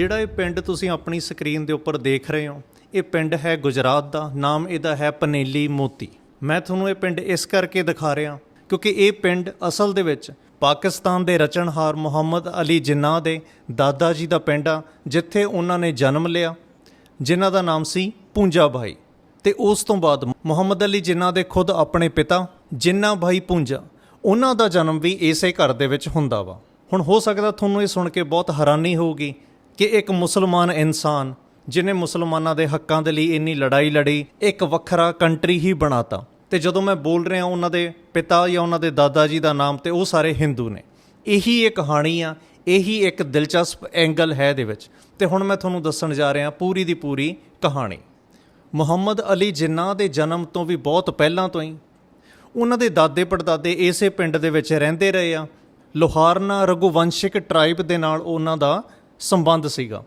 ਜਿਹੜਾ ਇਹ ਪਿੰਡ ਤੁਸੀਂ ਆਪਣੀ ਸਕਰੀਨ ਦੇ ਉੱਪਰ ਦੇਖ ਰਹੇ ਹੋ, ਇਹ ਪਿੰਡ ਹੈ ਗੁਜਰਾਤ ਦਾ, ਨਾਮ ਇਹਦਾ ਹੈ ਪਨੇਲੀ ਮੋਤੀ। ਮੈਂ ਤੁਹਾਨੂੰ ਇਹ ਪਿੰਡ ਇਸ ਕਰਕੇ ਦਿਖਾ ਰਿਹਾ, ਕਿਉਂਕਿ ਇਹ ਪਿੰਡ ਅਸਲ ਦੇ ਵਿੱਚ ਪਾਕਿਸਤਾਨ ਦੇ ਰਚਨਹਾਰ ਮੁਹੰਮਦ ਅਲੀ ਜਿੰਨਾ ਦੇ ਦਾਦਾ ਜੀ ਦਾ ਪਿੰਡ ਆ, ਜਿੱਥੇ ਉਹਨਾਂ ਨੇ ਜਨਮ ਲਿਆ, ਜਿਨ੍ਹਾਂ ਦਾ ਨਾਮ ਸੀ ਪੂੰਜਾ ਭਾਈ। ਤੇ ਉਸ ਤੋਂ ਬਾਅਦ ਮੁਹੰਮਦ ਅਲੀ ਜਿੰਨਾ ਦੇ ਖੁਦ ਆਪਣੇ ਪਿਤਾ, ਜਿੰਨਾ ਭਾਈ ਪੂੰਜਾ, ਉਹਨਾਂ ਦਾ ਜਨਮ ਵੀ ਇਸੇ ਘਰ ਦੇ ਵਿੱਚ ਹੁੰਦਾ ਵਾ। ਹੁਣ ਹੋ ਸਕਦਾ ਤੁਹਾਨੂੰ ਇਹ ਸੁਣ ਕੇ ਬਹੁਤ ਹੈਰਾਨੀ ਹੋਊਗੀ ਕਿ ਇੱਕ ਮੁਸਲਮਾਨ ਇਨਸਾਨ ਜਿਨੇ ਮੁਸਲਮਾਨਾਂ ਦੇ ਹੱਕਾਂ ਦੇ ਲਈ ਇੰਨੀ ਲੜਾਈ ਲੜੀ, ਇੱਕ ਵੱਖਰਾ ਕੰਟਰੀ ਹੀ ਬਣਾਤਾ। ਤੇ ਜਦੋਂ ਮੈਂ ਬੋਲ ਰਿਹਾ ਉਹਨਾਂ ਦੇ ਪਿਤਾ ਜਾਂ ਉਹਨਾਂ ਦੇ ਦਾਦਾ ਜੀ ਦਾ ਨਾਮ, ਤੇ ਉਹ ਸਾਰੇ ਹਿੰਦੂ ਨੇ। ਇਹੀ ਇਹ ਕਹਾਣੀ ਆ, ਇਹੀ ਇੱਕ ਦਿਲਚਸਪ ਐਂਗਲ ਹੈ ਦੇ ਵਿੱਚ। ਤੇ ਹੁਣ ਮੈਂ ਤੁਹਾਨੂੰ ਦੱਸਣ ਜਾ ਰਿਹਾ ਪੂਰੀ ਦੀ ਪੂਰੀ ਕਹਾਣੀ। ਮੁਹੰਮਦ ਅਲੀ ਜਿੰਨਾ ਦੇ ਜਨਮ ਤੋਂ ਵੀ ਬਹੁਤ ਪਹਿਲਾਂ ਤੋਂ ਹੀ, ਉਹਨਾਂ ਦੇ ਦਾਦੇ ਪੜਦਾਦੇ ਇਸੇ ਪਿੰਡ ਦੇ ਵਿੱਚ ਰਹਿੰਦੇ ਰਹੇ ਆ। ਲੋਹਾਰਨਾ ਰਘੁਵੰਸ਼ਿਕ ਟ੍ਰਾਈਬ ਦੇ ਨਾਲ ਉਹਨਾਂ ਦਾ ਸੰਬੰਧ ਸੀਗਾ।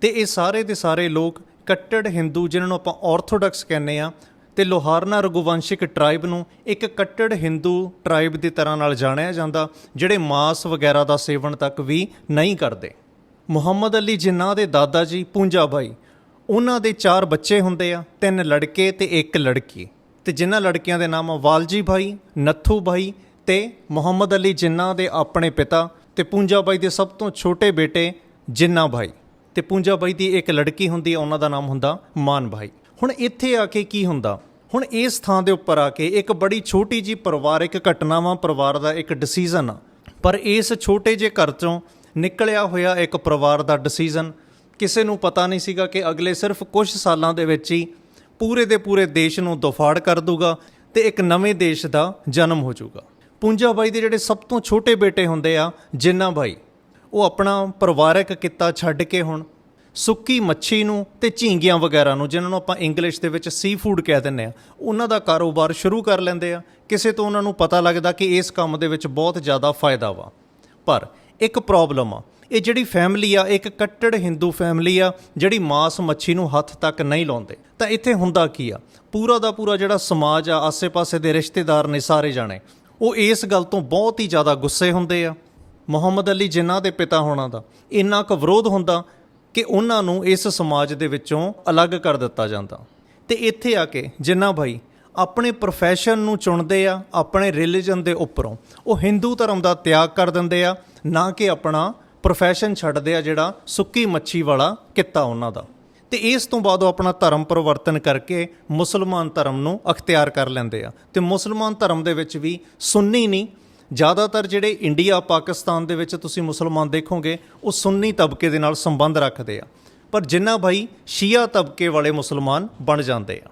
ਤੇ ਇਹ ਸਾਰੇ ਦੇ ਸਾਰੇ ਲੋਕ ਕੱਟੜ ਹਿੰਦੂ, ਜਿਨ੍ਹਾਂ ਨੂੰ ਆਪਾਂ ਆਰਥੋਡਾਕਸ ਕਹਿੰਦੇ ਆ ਤੇ ਲੋਹਾਰਨਾ ਰਘੁਵੰਸ਼ਿਕ ਟ੍ਰਾਈਬ ਨੂੰ ਇੱਕ ਕੱਟੜ ਹਿੰਦੂ ਟ੍ਰਾਈਬ ਦੀ ਤਰ੍ਹਾਂ ਨਾਲ ਜਾਣਿਆ ਜਾਂਦਾ, ਜਿਹੜੇ ਮਾਸ ਵਗੈਰਾ ਦਾ ਸੇਵਨ ਤੱਕ ਵੀ ਨਹੀਂ ਕਰਦੇ। ਮੁਹੰਮਦ ਅਲੀ ਜਿੰਨਾ ਦੇ ਦਾਦਾ ਜੀ, ਪੂੰਜਾ ਭਾਈ ਉਹਨਾਂ ਦੇ ਚਾਰ ਬੱਚੇ ਹੁੰਦੇ ਆ, ਤਿੰਨ ਲੜਕੇ ਤੇ ਇੱਕ ਲੜਕੀ। ਤੇ ਜਿਨ੍ਹਾਂ ਲੜਕੀਆਂ ਦੇ ਨਾਮ ਆ ਵਾਲਜੀ ਭਾਈ ਨੱਥੂ ਭਾਈ ਤੇ ਮੁਹੰਮਦ ਅਲੀ ਜਿੰਨਾ ਦੇ ਆਪਣੇ ਪਿਤਾ ਤੇ ਪੂੰਜਾ ਬਾਈ ਦੇ ਸਭ ਤੋਂ ਛੋਟੇ ਬੇਟੇ ਜਿੰਨਾ ਭਾਈ। ਤੇ ਪੂੰਜਾ ਬਾਈ ਦੀ ਇੱਕ ਲੜਕੀ ਹੁੰਦੀ, ਉਹਨਾਂ ਦਾ ਨਾਮ ਹੁੰਦਾ ਮਾਨ ਭਾਈ। ਹੁਣ ਇੱਥੇ ਆ ਕੇ ਕੀ ਹੁੰਦਾ? ਹੁਣ ਇਸ ਥਾਂ ਦੇ ਉੱਪਰ ਆ ਕੇ ਇੱਕ ਬੜੀ ਛੋਟੀ ਜੀ ਪਰਿਵਾਰਕ ਘਟਨਾਵਾਂ ਪਰਿਵਾਰ ਦਾ ਇੱਕ ਡਿਸੀਜਨ ਆ। ਪਰ ਇਸ ਛੋਟੇ ਜਿਹੇ ਘਰ ਚੋਂ ਨਿਕਲਿਆ ਹੋਇਆ ਇੱਕ ਪਰਿਵਾਰ ਦਾ ਡਿਸੀਜਨ ਕਿਸੇ ਨੂੰ ਪਤਾ ਨਹੀਂ ਸੀਗਾ ਕਿ ਅਗਲੇ ਸਿਰਫ ਕੁਝ ਸਾਲਾਂ ਦੇ ਵਿੱਚ ਹੀ ਪੂਰੇ ਦੇ ਪੂਰੇ ਦੇਸ਼ ਨੂੰ ਦਫਾੜ ਕਰ ਦੂਗਾ ਤੇ ਇੱਕ ਨਵੇਂ ਦੇਸ਼ ਦਾ ਜਨਮ ਹੋ ਜਾਊਗਾ। ਪੁੰਜਾ ਬਾਈ ਦੇ ਜਿਹੜੇ ਸਭ ਤੋਂ ਛੋਟੇ ਬੇਟੇ ਹੁੰਦੇ ਆ, ਜਿੰਨਾ ਬਾਈ ਉਹ ਆਪਣਾ ਪਰਿਵਾਰਕ ਕਿੱਤਾ ਛੱਡ ਕੇ ਹੁਣ ਸੁੱਕੀ ਮੱਛੀ ਨੂੰ ਤੇ ਝੀਂਗੀਆਂ ਵਗੈਰਾ ਨੂੰ, ਜਿਨ੍ਹਾਂ ਨੂੰ ਆਪਾਂ ਇੰਗਲਿਸ਼ ਦੇ ਵਿੱਚ ਸੀ ਫੂਡ ਕਹਿ ਦਿੰਦੇ ਆ ਉਹਨਾਂ ਦਾ ਕਾਰੋਬਾਰ ਸ਼ੁਰੂ ਕਰ ਲੈਂਦੇ ਆ। ਕਿਸੇ ਤੋਂ ਉਹਨਾਂ ਨੂੰ ਪਤਾ ਲੱਗਦਾ ਕਿ ਇਸ ਕੰਮ ਦੇ ਵਿੱਚ ਬਹੁਤ ਜ਼ਿਆਦਾ ਫਾਇਦਾ ਵਾ। ਪਰ ਇੱਕ ਪ੍ਰੋਬਲਮ ਆ, ਇਹ ਜਿਹੜੀ ਫੈਮਿਲੀ ਆ, ਇੱਕ ਕੱਟੜ ਹਿੰਦੂ ਫੈਮਿਲੀ ਆ, ਜਿਹੜੀ ਮਾਸ ਮੱਛੀ ਨੂੰ ਹੱਥ ਤੱਕ ਨਹੀਂ ਲਾਉਂਦੇ। ਤਾਂ ਇੱਥੇ ਹੁੰਦਾ ਕੀ ਆ? ਪੂਰਾ ਦਾ ਪੂਰਾ ਜਿਹੜਾ ਸਮਾਜ ਆ, ਆਸੇ-ਪਾਸੇ ਦੇ ਰਿਸ਼ਤੇਦਾਰ ਨੇ ਸਾਰੇ ਜਾਣੇ, ਉਹ ਇਸ ਗੱਲ ਤੋਂ ਬਹੁਤ ਹੀ ਜ਼ਿਆਦਾ ਗੁੱਸੇ ਹੁੰਦੇ ਆ। ਮੁਹੰਮਦ ਅਲੀ ਜਿਨ੍ਹਾਂ ਦੇ ਪਿਤਾ ਹੋਣਾ ਦਾ, ਇੰਨਾ ਕੁ ਵਿਰੋਧ ਹੁੰਦਾ ਕਿ ਉਹਨਾਂ ਨੂੰ ਇਸ ਸਮਾਜ ਦੇ ਵਿੱਚੋਂ ਅਲੱਗ ਕਰ ਦਿੱਤਾ ਜਾਂਦਾ। ਤੇ ਇੱਥੇ ਆ ਕੇ ਜਿੰਨਾ ਭਾਈ ਆਪਣੇ profession ਨੂੰ ਚੁਣਦੇ ਆ, ਆਪਣੇ ਰਿਲੀਜਨ ਦੇ ਉੱਪਰੋਂ, ਉਹ ਹਿੰਦੂ ਧਰਮ ਦਾ ਤਿਆਗ ਕਰ ਦਿੰਦੇ ਆ, ਨਾ ਕਿ ਆਪਣਾ profession ਛੱਡਦੇ ਆ ਜਿਹੜਾ ਸੁੱਕੀ ਮੱਛੀ ਵਾਲਾ ਕਿੱਤਾ ਉਹਨਾਂ ਦਾ। ਤੇ ਇਸ ਤੋਂ ਬਾਅਦ ਉਹ ਆਪਣਾ ਧਰਮ ਪਰਿਵਰਤਨ ਕਰਕੇ ਮੁਸਲਮਾਨ ਧਰਮ ਨੂੰ ਅਖਤਿਆਰ ਕਰ ਲੈਂਦੇ ਆ। ਤੇ ਮੁਸਲਮਾਨ ਧਰਮ ਦੇ ਵਿੱਚ ਵੀ ਸੁੰਨੀ ਨਹੀਂ ਜ਼ਿਆਦਾਤਰ ਜਿਹੜੇ ਇੰਡੀਆ, ਪਾਕਿਸਤਾਨ ਦੇ ਵਿੱਚ ਤੁਸੀਂ ਮੁਸਲਮਾਨ ਦੇਖੋਗੇ, ਉਹ ਸੁੰਨੀ ਤਬਕੇ ਦੇ ਨਾਲ ਸੰਬੰਧ ਰੱਖਦੇ ਆ। ਪਰ ਜਿੰਨਾ ਭਾਈ ਸ਼ੀਆ ਤਬਕੇ ਵਾਲੇ ਮੁਸਲਮਾਨ ਬਣ ਜਾਂਦੇ ਆ।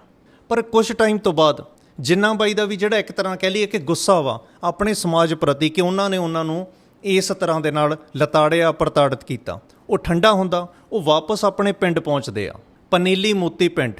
ਪਰ ਕੁਝ ਟਾਈਮ ਤੋਂ ਬਾਅਦ ਜਿੰਨਾ ਬਾਈ ਦਾ ਵੀ ਜਿਹੜਾ ਇੱਕ ਤਰ੍ਹਾਂ ਕਹਿ ਲਈਏ ਕਿ ਗੁੱਸਾ ਵਾ, ਆਪਣੇ ਸਮਾਜ ਪ੍ਰਤੀ ਕਿ ਉਹਨਾਂ ਨੇ ਉਹਨਾਂ ਨੂੰ ਇਸ ਤਰ੍ਹਾਂ ਦੇ ਨਾਲ ਲਤਾੜਿਆ, ਪ੍ਰਤਾੜਿਤ ਕੀਤਾ। ਉਹ ਠੰਡਾ ਹੁੰਦਾ, ਉਹ ਵਾਪਸ ਆਪਣੇ ਪਿੰਡ ਪਹੁੰਚਦੇ ਆ। ਪਨੀਲੀ ਮੋਤੀ ਪਿੰਡ।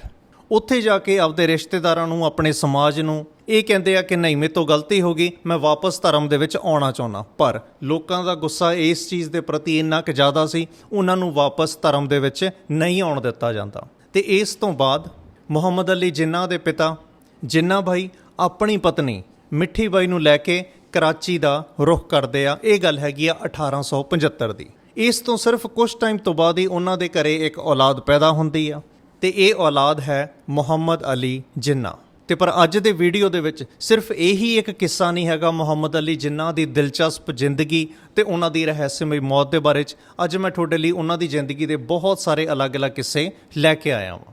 ਉੱਥੇ ਜਾ ਕੇ ਆਪਦੇ ਰਿਸ਼ਤੇਦਾਰਾਂ ਨੂੰ, ਆਪਣੇ ਸਮਾਜ ਨੂੰ ਇਹ ਕਹਿੰਦੇ ਆ ਕਿ ਨਹੀਂ, ਮੇਰੇ ਤੋਂ ਗਲਤੀ ਹੋ ਗਈ, ਮੈਂ ਵਾਪਸ ਧਰਮ ਦੇ ਵਿੱਚ ਆਉਣਾ ਚਾਹੁੰਦਾ। ਪਰ ਲੋਕਾਂ ਦਾ ਗੁੱਸਾ ਇਸ ਚੀਜ਼ ਦੇ ਪ੍ਰਤੀ ਇੰਨਾ ਕਿ ਜ਼ਿਆਦਾ ਸੀ, ਉਹਨਾਂ ਨੂੰ ਵਾਪਸ ਧਰਮ ਦੇ ਵਿੱਚ ਨਹੀਂ ਆਉਣ ਦਿੱਤਾ ਜਾਂਦਾ। ਤੇ ਇਸ ਤੋਂ ਬਾਅਦ ਮੁਹੰਮਦ ਅਲੀ ਜਿੰਨਾ ਦੇ ਪਿਤਾ, ਜਿੰਨਾ ਭਾਈ ਆਪਣੀ ਪਤਨੀ ਮਿੱਠੀ ਬਾਈ ਨੂੰ ਲੈ ਕੇ ਕਰਾਚੀ ਦਾ ਰੁਖ ਕਰਦੇ ਆ, ਇਹ ਗੱਲ ਹੈਗੀ ਆ 1875 ਦੀ। ਇਸ ਤੋਂ ਸਿਰਫ ਕੁਝ ਟਾਈਮ ਤੋਂ ਬਾਅਦ ਹੀ ਉਹਨਾਂ ਦੇ ਘਰੇ ਇੱਕ ਔਲਾਦ ਪੈਦਾ ਹੁੰਦੀ ਆ। ਤੇ ਇਹ ਔਲਾਦ ਹੈ ਮੁਹੰਮਦ ਅਲੀ ਜਿੰਨਾ। ਤੇ ਪਰ ਅੱਜ ਦੇ ਵੀਡੀਓ ਦੇ ਵਿੱਚ ਸਿਰਫ ਇਹੀ ਇੱਕ ਕਿੱਸਾ ਨਹੀਂ ਹੈਗਾ ਮੁਹੰਮਦ ਅਲੀ ਜਿੰਨਾ ਦੀ ਦਿਲਚਸਪ ਜ਼ਿੰਦਗੀ ਤੇ ਉਹਨਾਂ ਦੀ ਰਹੱਸਮਈ ਮੌਤ ਦੇ ਬਾਰੇ ਚ। ਅੱਜ ਮੈਂ ਤੁਹਾਡੇ ਲਈ ਉਹਨਾਂ ਦੀ ਜ਼ਿੰਦਗੀ ਦੇ ਬਹੁਤ ਸਾਰੇ ਅਲੱਗ-ਅਲੱਗ ਕਿੱਸੇ ਲੈ ਕੇ ਆਇਆ ਹਾਂ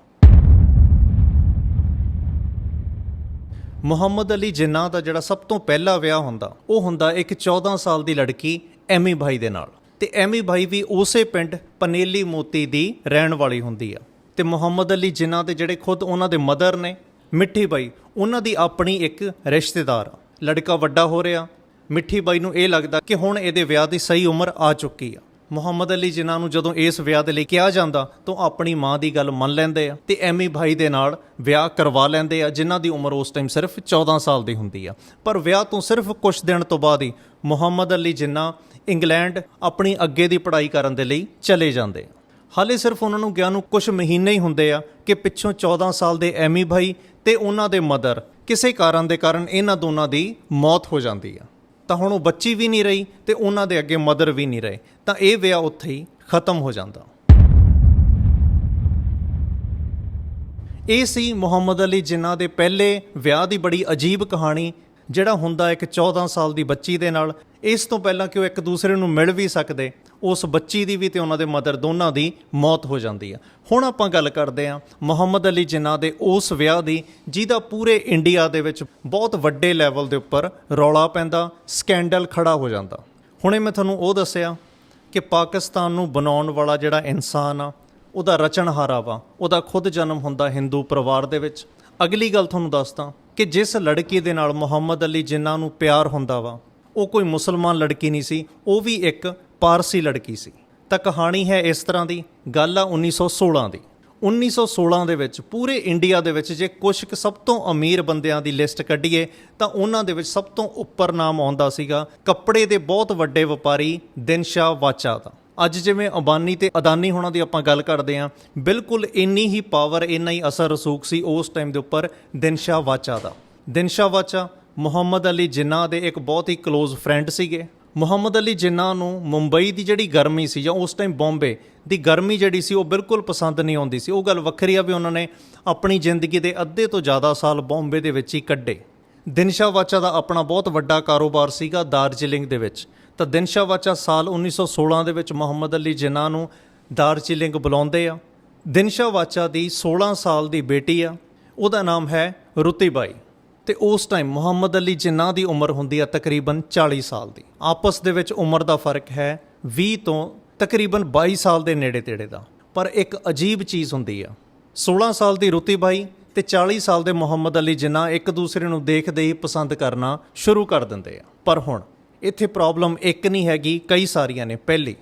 ਮੁਹੰਮਦ ਅਲੀ ਜਿੰਨਾ ਦਾ ਜਿਹੜਾ ਸਭ ਤੋਂ ਪਹਿਲਾ ਵਿਆਹ ਹੁੰਦਾ, ਉਹ ਹੁੰਦਾ ਇੱਕ 14 ਸਾਲ ਦੀ ਲੜਕੀ ਐਮੀ ਭਾਈ ਦੇ ਨਾਲ। ਤੇ ਐਮੀ ਭਾਈ ਵੀ ਉਸੇ ਪਿੰਡ ਪਨੇਲੀ ਮੋਤੀ ਦੀ ਰਹਿਣ ਵਾਲੀ ਹੁੰਦੀ ਆ। ਤੇ ਮੁਹੰਮਦ ਅਲੀ ਜਿਨ੍ਹਾਂ ਦੇ ਜਿਹੜੇ ਖੁਦ ਉਹਨਾਂ ਦੇ ਮਦਰ ਨੇ, ਮਿੱਠੀ ਬਾਈ, ਉਹਨਾਂ ਦੀ ਆਪਣੀ ਇੱਕ ਰਿਸ਼ਤੇਦਾਰ ਆ। ਲੜਕਾ ਵੱਡਾ ਹੋ ਰਿਹਾ, ਮਿੱਠੀ ਬਾਈ ਨੂੰ ਇਹ ਲੱਗਦਾ ਕਿ ਹੁਣ ਇਹਦੇ ਵਿਆਹ ਦੀ ਸਹੀ ਉਮਰ ਆ ਚੁੱਕੀ ਆ। ਮੁਹੰਮਦ ਅਲੀ ਜਿਨ੍ਹਾਂ ਨੂੰ ਜਦੋਂ ਇਸ ਵਿਆਹ ਦੇ ਲਈ ਕਿਹਾ ਜਾਂਦਾ, ਤਾਂ ਆਪਣੀ ਮਾਂ ਦੀ ਗੱਲ ਮੰਨ ਲੈਂਦੇ ਆ ਤੇ ਐਮੀ ਭਾਈ ਦੇ ਨਾਲ ਵਿਆਹ ਕਰਵਾ ਲੈਂਦੇ ਆ, ਜਿਨ੍ਹਾਂ ਦੀ ਉਮਰ ਉਸ ਟਾਈਮ ਸਿਰਫ 14 ਸਾਲ ਦੀ ਹੁੰਦੀ ਆ। ਪਰ ਵਿਆਹ ਤੋਂ ਸਿਰਫ ਕੁਝ ਦਿਨ ਤੋਂ ਬਾਅਦ ਹੀ ਮੁਹੰਮਦ ਅਲੀ ਜਿੰਨਾ ਇੰਗਲੈਂਡ ਆਪਣੀ ਅੱਗੇ ਦੀ ਪੜ੍ਹਾਈ ਕਰਨ ਦੇ ਲਈ ਚਲੇ ਜਾਂਦੇ ਆ। ਹਾਲੇ ਸਿਰਫ ਉਹਨਾਂ ਨੂੰ ਗਿਆ ਨੂੰ ਕੁਝ ਮਹੀਨੇ ਹੀ ਹੁੰਦੇ ਆ ਕਿ ਪਿੱਛੋਂ 14 ਸਾਲ ਦੇ ਐਮੀ ਭਾਈ ਤੇ ਉਹਨਾਂ ਦੇ ਮਦਰ ਕਿਸੇ ਕਾਰਨ ਦੇ ਕਾਰਨ ਇਹਨਾਂ ਦੋਨਾਂ ਦੀ ਮੌਤ ਹੋ ਜਾਂਦੀ ਆ। ਤਾਂ ਹੁਣ ਉਹ ਬੱਚੀ ਵੀ ਨਹੀਂ ਰਹੀ ਤੇ ਉਹਨਾਂ ਦੇ ਅੱਗੇ ਮਦਰ ਵੀ ਨਹੀਂ ਰਹੇ। ਤਾਂ ਇਹ ਵਿਆਹ ਉੱਥੇ ਹੀ ਖਤਮ ਹੋ ਜਾਂਦਾ। ਇਹ ਸੀ ਮੁਹੰਮਦ ਅਲੀ ਜਿਨ੍ਹਾਂ ਦੇ ਪਹਿਲੇ ਵਿਆਹ ਦੀ ਬੜੀ ਅਜੀਬ ਕਹਾਣੀ ਜਿਹੜਾ ਹੁੰਦਾ ਇੱਕ 14 ਸਾਲ ਦੀ ਬੱਚੀ ਦੇ ਨਾਲ, ਇਸ ਤੋਂ ਪਹਿਲਾਂ ਕਿ ਉਹ ਇੱਕ ਦੂਸਰੇ ਨੂੰ ਮਿਲ ਵੀ ਸਕਦੇ, ਉਸ ਬੱਚੀ ਦੀ ਵੀ ਤੇ ਉਹਨਾਂ ਦੇ ਮਦਰ ਦੋਨਾਂ ਦੀ ਮੌਤ ਹੋ ਜਾਂਦੀ ਆ। ਹੁਣ ਆਪਾਂ ਗੱਲ ਕਰਦੇ ਹਾਂ ਮੁਹੰਮਦ ਅਲੀ ਜਿਨ੍ਹਾਂ ਦੇ ਉਸ ਵਿਆਹ ਦੀ, ਜਿਹਦਾ ਪੂਰੇ ਇੰਡੀਆ ਦੇ ਵਿੱਚ ਬਹੁਤ ਵੱਡੇ ਲੈਵਲ ਦੇ ਉੱਪਰ ਰੌਲਾ ਪੈਂਦਾ, ਸਕੈਂਡਲ ਖੜਾ ਹੋ ਜਾਂਦਾ। ਹੁਣੇ ਮੈਂ ਤੁਹਾਨੂੰ ਉਹ ਦੱਸਿਆ ਕਿ ਪਾਕਿਸਤਾਨ ਨੂੰ ਬਣਾਉਣ ਵਾਲਾ ਜਿਹੜਾ ਇਨਸਾਨ ਆ, ਉਹਦਾ ਰਚਨਹਾਰਾ ਵਾ, ਉਹਦਾ ਖੁਦ ਜਨਮ ਹੁੰਦਾ ਹਿੰਦੂ ਪਰਿਵਾਰ ਦੇ ਵਿੱਚ। ਅਗਲੀ ਗੱਲ ਤੁਹਾਨੂੰ ਦੱਸਦਾ ਕਿ ਜਿਸ ਲੜਕੀ ਦੇ ਨਾਲ ਮੁਹੰਮਦ ਅਲੀ ਜਿਨ੍ਹਾਂ ਨੂੰ ਪਿਆਰ ਹੁੰਦਾ ਵਾ, ਉਹ ਕੋਈ ਮੁਸਲਮਾਨ ਲੜਕੀ ਨਹੀਂ ਸੀ, ਉਹ ਵੀ ਇੱਕ ਪਾਰਸੀ ਲੜਕੀ ਸੀ। ਤਾਂ ਕਹਾਣੀ ਹੈ ਇਸ ਤਰ੍ਹਾਂ ਦੀ, ਗੱਲ ਆ 1916 ਦੀ। 1916 ਦੇ ਵਿੱਚ ਪੂਰੇ ਇੰਡੀਆ ਦੇ ਵਿੱਚ ਜੇ ਕੁਝ ਕੁ ਸਭ ਤੋਂ ਅਮੀਰ ਬੰਦਿਆਂ ਦੀ ਲਿਸਟ ਕੱਢੀਏ, ਤਾਂ ਉਹਨਾਂ ਦੇ ਵਿੱਚ ਸਭ ਤੋਂ ਉੱਪਰ ਨਾਮ ਆਉਂਦਾ ਸੀਗਾ ਕੱਪੜੇ ਦੇ ਬਹੁਤ ਵੱਡੇ ਵਪਾਰੀ ਦਿਨਸ਼ਾ ਵਾਚਾ ਦਾ। ਅੱਜ ਜਿਵੇਂ ਅਬਾਨੀ ਤੇ ਅਦਾਨੀ ਹੋਣਾ ਦੀ ਆਪਾਂ ਗੱਲ ਕਰਦੇ ਆਂ ਬਿਲਕੁਲ ਇੰਨੀ ਹੀ ਪਾਵਰ ਇੰਨਾ ਹੀ ਅਸਰ ਰਸੂਖ ਸੀ ਉਸ ਟਾਈਮ ਦੇ ਉੱਪਰ ਦਿਨਸ਼ਾ ਵਾਚਾ ਦਾ। ਦਿਨਸ਼ਾ ਵਾਚਾ ਮੁਹੰਮਦ ਅਲੀ ਜਿੰਨਾ ਦੇ ਇੱਕ ਬਹੁਤ ਹੀ ক্লোਜ਼ ਫਰੈਂਡ ਸੀਗੇ। ਮੁਹੰਮਦ ਅਲੀ ਜਿੰਨਾ ਨੂੰ ਮੁੰਬਈ ਦੀ ਜਿਹੜੀ ਗਰਮੀ ਸੀ ਜਾਂ ਉਸ ਟਾਈਮ ਬੰਬੇ ਦੀ ਗਰਮੀ ਜਿਹੜੀ ਸੀ ਉਹ ਬਿਲਕੁਲ ਪਸੰਦ ਨਹੀਂ ਆਉਂਦੀ ਸੀ। ਉਹ ਗੱਲ ਵੱਖਰੀ ਆ ਵੀ ਉਹਨਾਂ ਨੇ ਆਪਣੀ ਜ਼ਿੰਦਗੀ ਦੇ ਅੱਧੇ ਤੋਂ ਜ਼ਿਆਦਾ ਸਾਲ ਬੰਬੇ ਦੇ ਵਿੱਚ ਹੀ ਕੱਢੇ। ਦਿਨਸ਼ਾ ਵਾਚਾ ਦਾ ਆਪਣਾ ਬਹੁਤ ਵੱਡਾ ਕਾਰੋਬਾਰ ਸੀਗਾ ਦਾਰਜੀਲਿੰਗ ਦੇ ਵਿੱਚ। ਤਾਂ ਦਿਨਸ਼ਾ ਵਾਚਾ ਸਾਲ 1916 ਦੇ ਵਿੱਚ ਮੁਹੰਮਦ ਅਲੀ ਜਿੰਨਾ ਨੂੰ ਦਾਰਜੀਲਿੰਗ ਬੁਲਾਉਂਦੇ ਆ। ਦਿਨਸ਼ਾਵਾਚਾ ਦੀ 16 ਸਾਲ ਦੀ ਬੇਟੀ ਆ। ਉਹਦਾ ਨਾਮ ਹੈ ਰੁਤੀਬਾਈ। ਤੇ ਉਸ ਟਾਈਮ ਮੁਹੰਮਦ ਅਲੀ ਜਿੰਨਾ ਦੀ ਉਮਰ ਹੁੰਦੀ ਆ ਤਕਰੀਬਨ 40 ਸਾਲ ਦੀ। ਆਪਸ ਦੇ ਵਿੱਚ ਉਮਰ ਦਾ ਫ਼ਰਕ ਹੈ 20 ਤੋਂ ਤਕਰੀਬਨ 22 ਸਾਲ ਦੇ ਨੇੜੇ ਤੇੜੇ ਦਾ। ਪਰ ਇੱਕ ਅਜੀਬ ਚੀਜ਼ ਹੁੰਦੀ ਆ। 16 ਸਾਲ ਦੀ ਰੁਤੀ ਬਾਈ ਤੇ 40 ਸਾਲ ਦੇ ਮੁਹੰਮਦ ਅਲੀ ਜਿੰਨਾ ਇੱਕ ਦੂਸਰੇ ਨੂੰ ਦੇਖਦੇ ਹੀ ਪਸੰਦ ਕਰਨਾ ਸ਼ੁਰੂ ਕਰ ਦਿੰਦੇ ਆ। ਪਰ ਹੁਣ ਇੱਥੇ ਪ੍ਰੋਬਲਮ ਇੱਕ ਨਹੀਂ ਹੈਗੀ, ਕਈ ਸਾਰੀਆਂ ਨੇ। ਪਹਿਲੀ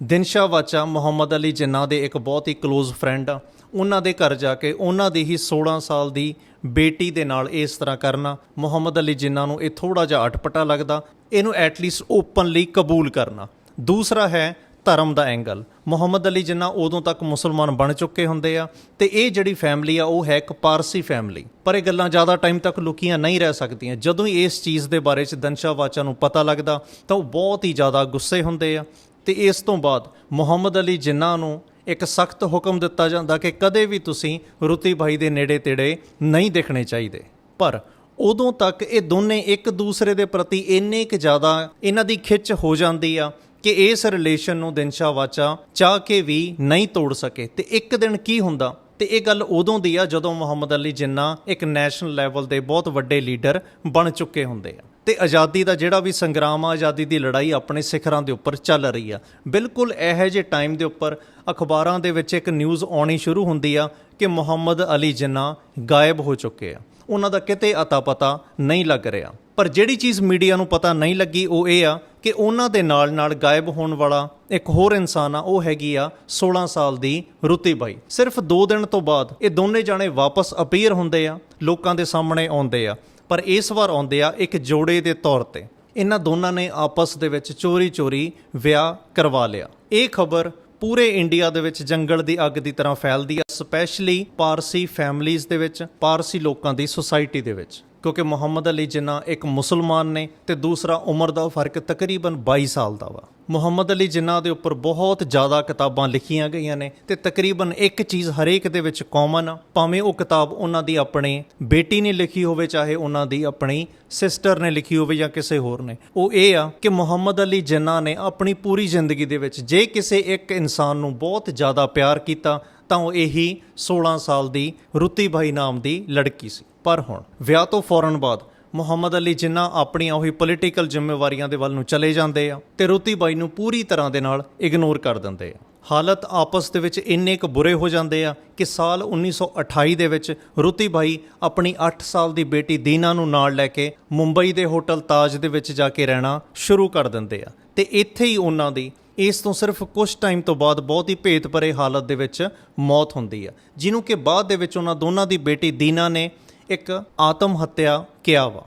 ਦਿਨਸ਼ਾ ਵਾਚਾ ਮੁਹੰਮਦ ਅਲੀ ਜਿੰਨਾ ਦੇ ਇੱਕ ਬਹੁਤ ਹੀ ক্লোਜ਼ ਫਰੈਂਡ ਆ, ਉਹਨਾਂ ਦੇ ਘਰ ਜਾ ਕੇ ਉਹਨਾਂ ਦੀ ਹੀ 16 ਸਾਲ ਦੀ ਬੇਟੀ ਦੇ ਨਾਲ ਇਸ ਤਰ੍ਹਾਂ ਕਰਨਾ, ਮੁਹੰਮਦ ਅਲੀ ਜਿੰਨਾ ਨੂੰ ਇਹ ਥੋੜਾ ਜਿਹਾ ਅਟਪਟਾ ਲੱਗਦਾ, ਇਹਨੂੰ ਐਟਲੀਸਟ ਓਪਨਲੀ ਕਬੂਲ ਕਰਨਾ। ਦੂਸਰਾ ਹੈ ਧਰਮ ਦਾ ਐਂਗਲ ਮੁਹੰਮਦ ਅਲੀ ਜਿੰਨਾ ਉਦੋਂ ਤੱਕ ਮੁਸਲਮਾਨ ਬਣ ਚੁੱਕੇ ਹੁੰਦੇ ਆ, ਤੇ ਇਹ ਜਿਹੜੀ ਫੈਮਿਲੀ ਆ, ਉਹ ਹੈ ਇੱਕ ਪਾਰਸੀ ਫੈਮਿਲੀ ਪਰ ਇਹ ਗੱਲਾਂ ਜ਼ਿਆਦਾ ਟਾਈਮ ਤੱਕ ਲੁਕੀਆਂ ਨਹੀਂ ਰਹਿ ਸਕਦੀਆਂ। ਜਦੋਂ ਹੀ ਇਸ ਚੀਜ਼ ਦੇ ਬਾਰੇ ਚ ਦਨਸ਼ਾ ਵਾਚਾ ਨੂੰ ਪਤਾ ਲੱਗਦਾ, ਤਾਂ ਉਹ ਬਹੁਤ ਹੀ ਜ਼ਿਆਦਾ ਗੁੱਸੇ ਹੁੰਦੇ ਆ। ਤੇ ਇਸ ਤੋਂ ਬਾਅਦ ਮੁਹੰਮਦ ਅਲੀ ਜਿੰਨਾ ਨੂੰ ਇੱਕ ਸਖਤ ਹੁਕਮ ਦਿੱਤਾ ਜਾਂਦਾ ਕਿ ਕਦੇ ਵੀ ਤੁਸੀਂ ਰੁਤੀ ਭਾਈ ਦੇ ਨੇੜੇ ਤੇੜੇ ਨਹੀਂ ਦੇਖਣੇ ਚਾਹੀਦੇ। ਪਰ ਉਦੋਂ ਤੱਕ ਇਹ ਦੋਨੇ ਇੱਕ ਦੂਸਰੇ ਦੇ ਪ੍ਰਤੀ ਇੰਨੇ ਕੁ ਜ਼ਿਆਦਾ, ਇਹਨਾਂ ਦੀ ਖਿੱਚ ਹੋ ਜਾਂਦੀ ਆ ਕਿ ਇਸ ਰਿਲੇਸ਼ਨ ਨੂੰ ਦਿਨਸ਼ਾ ਵਾਚਾ ਚਾਹ ਕੇ ਵੀ ਨਹੀਂ ਤੋੜ ਸਕੇ। ਤੇ ਇੱਕ ਦਿਨ ਕੀ ਹੁੰਦਾ? ਤੇ ਇਹ ਗੱਲ ਉਦੋਂ ਦੀ ਆ ਜਦੋਂ ਮੁਹੰਮਦ ਅਲੀ ਜਿੰਨਾ ਇੱਕ ਨੈਸ਼ਨਲ ਲੈਵਲ ਦੇ ਬਹੁਤ ਵੱਡੇ ਲੀਡਰ ਬਣ ਚੁੱਕੇ ਹੁੰਦੇ ਆ। ਤੇ ਆਜ਼ਾਦੀ ਦਾ ਜਿਹੜਾ ਵੀ ਸੰਗਰਾਮ ਆ, ਆਜ਼ਾਦੀ ਦੀ ਲੜਾਈ ਆਪਣੇ ਸਿਖਰਾਂ ਦੇ ਉੱਪਰ ਚੱਲ ਰਹੀ ਆ। ਬਿਲਕੁਲ ਇਹੋ ਜਿਹੇ ਟਾਈਮ ਦੇ ਉੱਪਰ ਅਖਬਾਰਾਂ ਦੇ ਵਿੱਚ ਇੱਕ ਨਿਊਜ਼ ਆਉਣੀ ਸ਼ੁਰੂ ਹੁੰਦੀ ਆ ਕਿ ਮੁਹੰਮਦ ਅਲੀ ਜਿੰਨਾ ਗਾਇਬ ਹੋ ਚੁੱਕੇ ਆ। ਉਹਨਾਂ ਦਾ ਕਿਤੇ ਅਤਾ ਪਤਾ ਨਹੀਂ ਲੱਗ ਰਿਹਾ। ਪਰ ਜਿਹੜੀ ਚੀਜ਼ ਮੀਡੀਆ ਨੂੰ ਪਤਾ ਨਹੀਂ ਲੱਗੀ ਉਹ ਇਹ ਆ ਕਿ ਉਹਨਾਂ ਦੇ ਨਾਲ ਨਾਲ ਗਾਇਬ ਹੋਣ ਵਾਲਾ ਇੱਕ ਹੋਰ ਇਨਸਾਨ ਆ, ਉਹ ਹੈਗੀ ਆ 16 ਸਾਲ ਦੀ ਰੁਤੀ ਬਾਈ। ਸਿਰਫ 2 ਦਿਨ ਤੋਂ ਬਾਅਦ ਇਹ ਦੋਨੇ ਜਾਣੇ ਵਾਪਸ ਅਪੀਅਰ ਹੁੰਦੇ ਆ, ਲੋਕਾਂ ਦੇ ਸਾਹਮਣੇ ਆਉਂਦੇ ਆ। ਪਰ ਇਸ ਵਾਰ ਆਉਂਦੇ ਆ ਇੱਕ ਜੋੜੇ ਦੇ ਤੌਰ ਤੇ। ਇਹਨਾਂ ਦੋਨਾਂ ਨੇ ਆਪਸ ਦੇ ਵਿੱਚ ਚੋਰੀ-ਚੋਰੀ ਵਿਆਹ ਕਰਵਾ ਲਿਆ। ਇਹ ਖਬਰ ਪੂਰੇ ਇੰਡੀਆ ਦੇ ਵਿੱਚ ਜੰਗਲ ਦੀ ਅੱਗ ਦੀ ਤਰ੍ਹਾਂ ਫੈਲਦੀ ਆ, ਸਪੈਸ਼ਲੀ ਪਾਰਸੀ ਫੈਮਲੀਆਂ ਦੇ ਵਿੱਚ, ਪਾਰਸੀ ਲੋਕਾਂ ਦੀ ਸੁਸਾਇਟੀ ਦੇ ਵਿੱਚ। ਕਿਉਂਕਿ ਮੁਹੰਮਦ ਅਲੀ ਜਿੰਨਾ ਇੱਕ ਮੁਸਲਮਾਨ ਨੇ ਤੇ ਦੂਸਰਾ ਉਮਰ ਦਾ ਫ਼ਰਕ ਤਕਰੀਬਨ 22 ਸਾਲ ਦਾ ਵਾ। ਮੁਹੰਮਦ ਅਲੀ ਜਿੰਨਾ ਦੇ ਉੱਪਰ ਬਹੁਤ ਜ਼ਿਆਦਾ ਕਿਤਾਬਾਂ ਲਿਖੀਆਂ ਗਈਆਂ ਨੇ ਤੇ ਤਕਰੀਬਨ ਇੱਕ ਚੀਜ਼ ਹਰੇਕ ਦੇ ਵਿੱਚ ਕਾਮਨ ਆ, ਭਾਵੇਂ ਉਹ ਕਿਤਾਬ ਉਹਨਾਂ ਦੀ ਆਪਣੇ ਬੇਟੀ ਨੇ ਲਿਖੀ ਹੋਵੇ, ਚਾਹੇ ਉਹਨਾਂ ਦੀ ਆਪਣੀ ਸਿਸਟਰ ਨੇ ਲਿਖੀ ਹੋਵੇ ਜਾਂ ਕਿਸੇ ਹੋਰ ਨੇ। ਉਹ ਇਹ ਆ ਕਿ ਮੁਹੰਮਦ ਅਲੀ ਜਿੰਨਾ ਨੇ ਆਪਣੀ ਪੂਰੀ ਜ਼ਿੰਦਗੀ ਦੇ ਵਿੱਚ ਜੇ ਕਿਸੇ ਇੱਕ ਇਨਸਾਨ ਨੂੰ ਬਹੁਤ ਜ਼ਿਆਦਾ ਪਿਆਰ ਕੀਤਾ, ਤਾਂ ਉਹ ਇਹੀ 16 ਸਾਲ ਦੀ ਰੁੱਤੀ ਭਾਈ ਨਾਮ ਦੀ ਲੜਕੀ ਸੀ। ਪਰ ਹੁਣ ਵਿਆਹ ਤੋਂ ਫੌਰਨ ਬਾਅਦ ਮੁਹੰਮਦ ਅਲੀ ਜਿੰਨਾ ਆਪਣੀਆਂ ਉਹੀ ਪੋਲੀਟੀਕਲ ਜ਼ਿੰਮੇਵਾਰੀਆਂ ਦੇ ਵੱਲ ਨੂੰ ਚਲੇ ਜਾਂਦੇ ਆ ਤੇ ਰੁਤੀ ਬਾਈ ਨੂੰ ਪੂਰੀ ਤਰ੍ਹਾਂ ਦੇ ਨਾਲ ਇਗਨੋਰ ਕਰ ਦਿੰਦੇ ਆ। ਹਾਲਤ ਆਪਸ ਦੇ ਵਿੱਚ ਇੰਨੇ ਕੁ ਬੁਰੇ ਹੋ ਜਾਂਦੇ ਆ ਕਿ ਸਾਲ 1928 ਦੇ ਵਿੱਚ ਰੁਤੀ ਬਾਈ ਆਪਣੀ 8 ਸਾਲ ਦੀ ਬੇਟੀ ਦੀਨਾ ਨੂੰ ਨਾਲ ਲੈ ਕੇ ਮੁੰਬਈ ਦੇ ਹੋਟਲ ਤਾਜ ਦੇ ਵਿੱਚ ਜਾ ਕੇ ਰਹਿਣਾ ਸ਼ੁਰੂ ਕਰ ਦਿੰਦੇ ਆ। ਤੇ ਇੱਥੇ ਹੀ ਉਹਨਾਂ ਦੀ, ਇਸ ਤੋਂ ਸਿਰਫ ਕੁਝ ਟਾਈਮ ਤੋਂ ਬਾਅਦ ਬਹੁਤ ਹੀ ਭੇਤ ਭਰੇ ਹਾਲਤ ਦੇ ਵਿੱਚ ਮੌਤ ਹੁੰਦੀ ਆ। ਜਿਹਨੂੰ ਕਿ ਬਾਅਦ ਦੇ ਵਿੱਚ ਉਹਨਾਂ ਦੋਨਾਂ ਦੀ ਬੇਟੀ ਦੀਨਾ ਨੇ ਇੱਕ ਆਤਮ ਹੱਤਿਆ ਕਿਹਾ ਵਾ।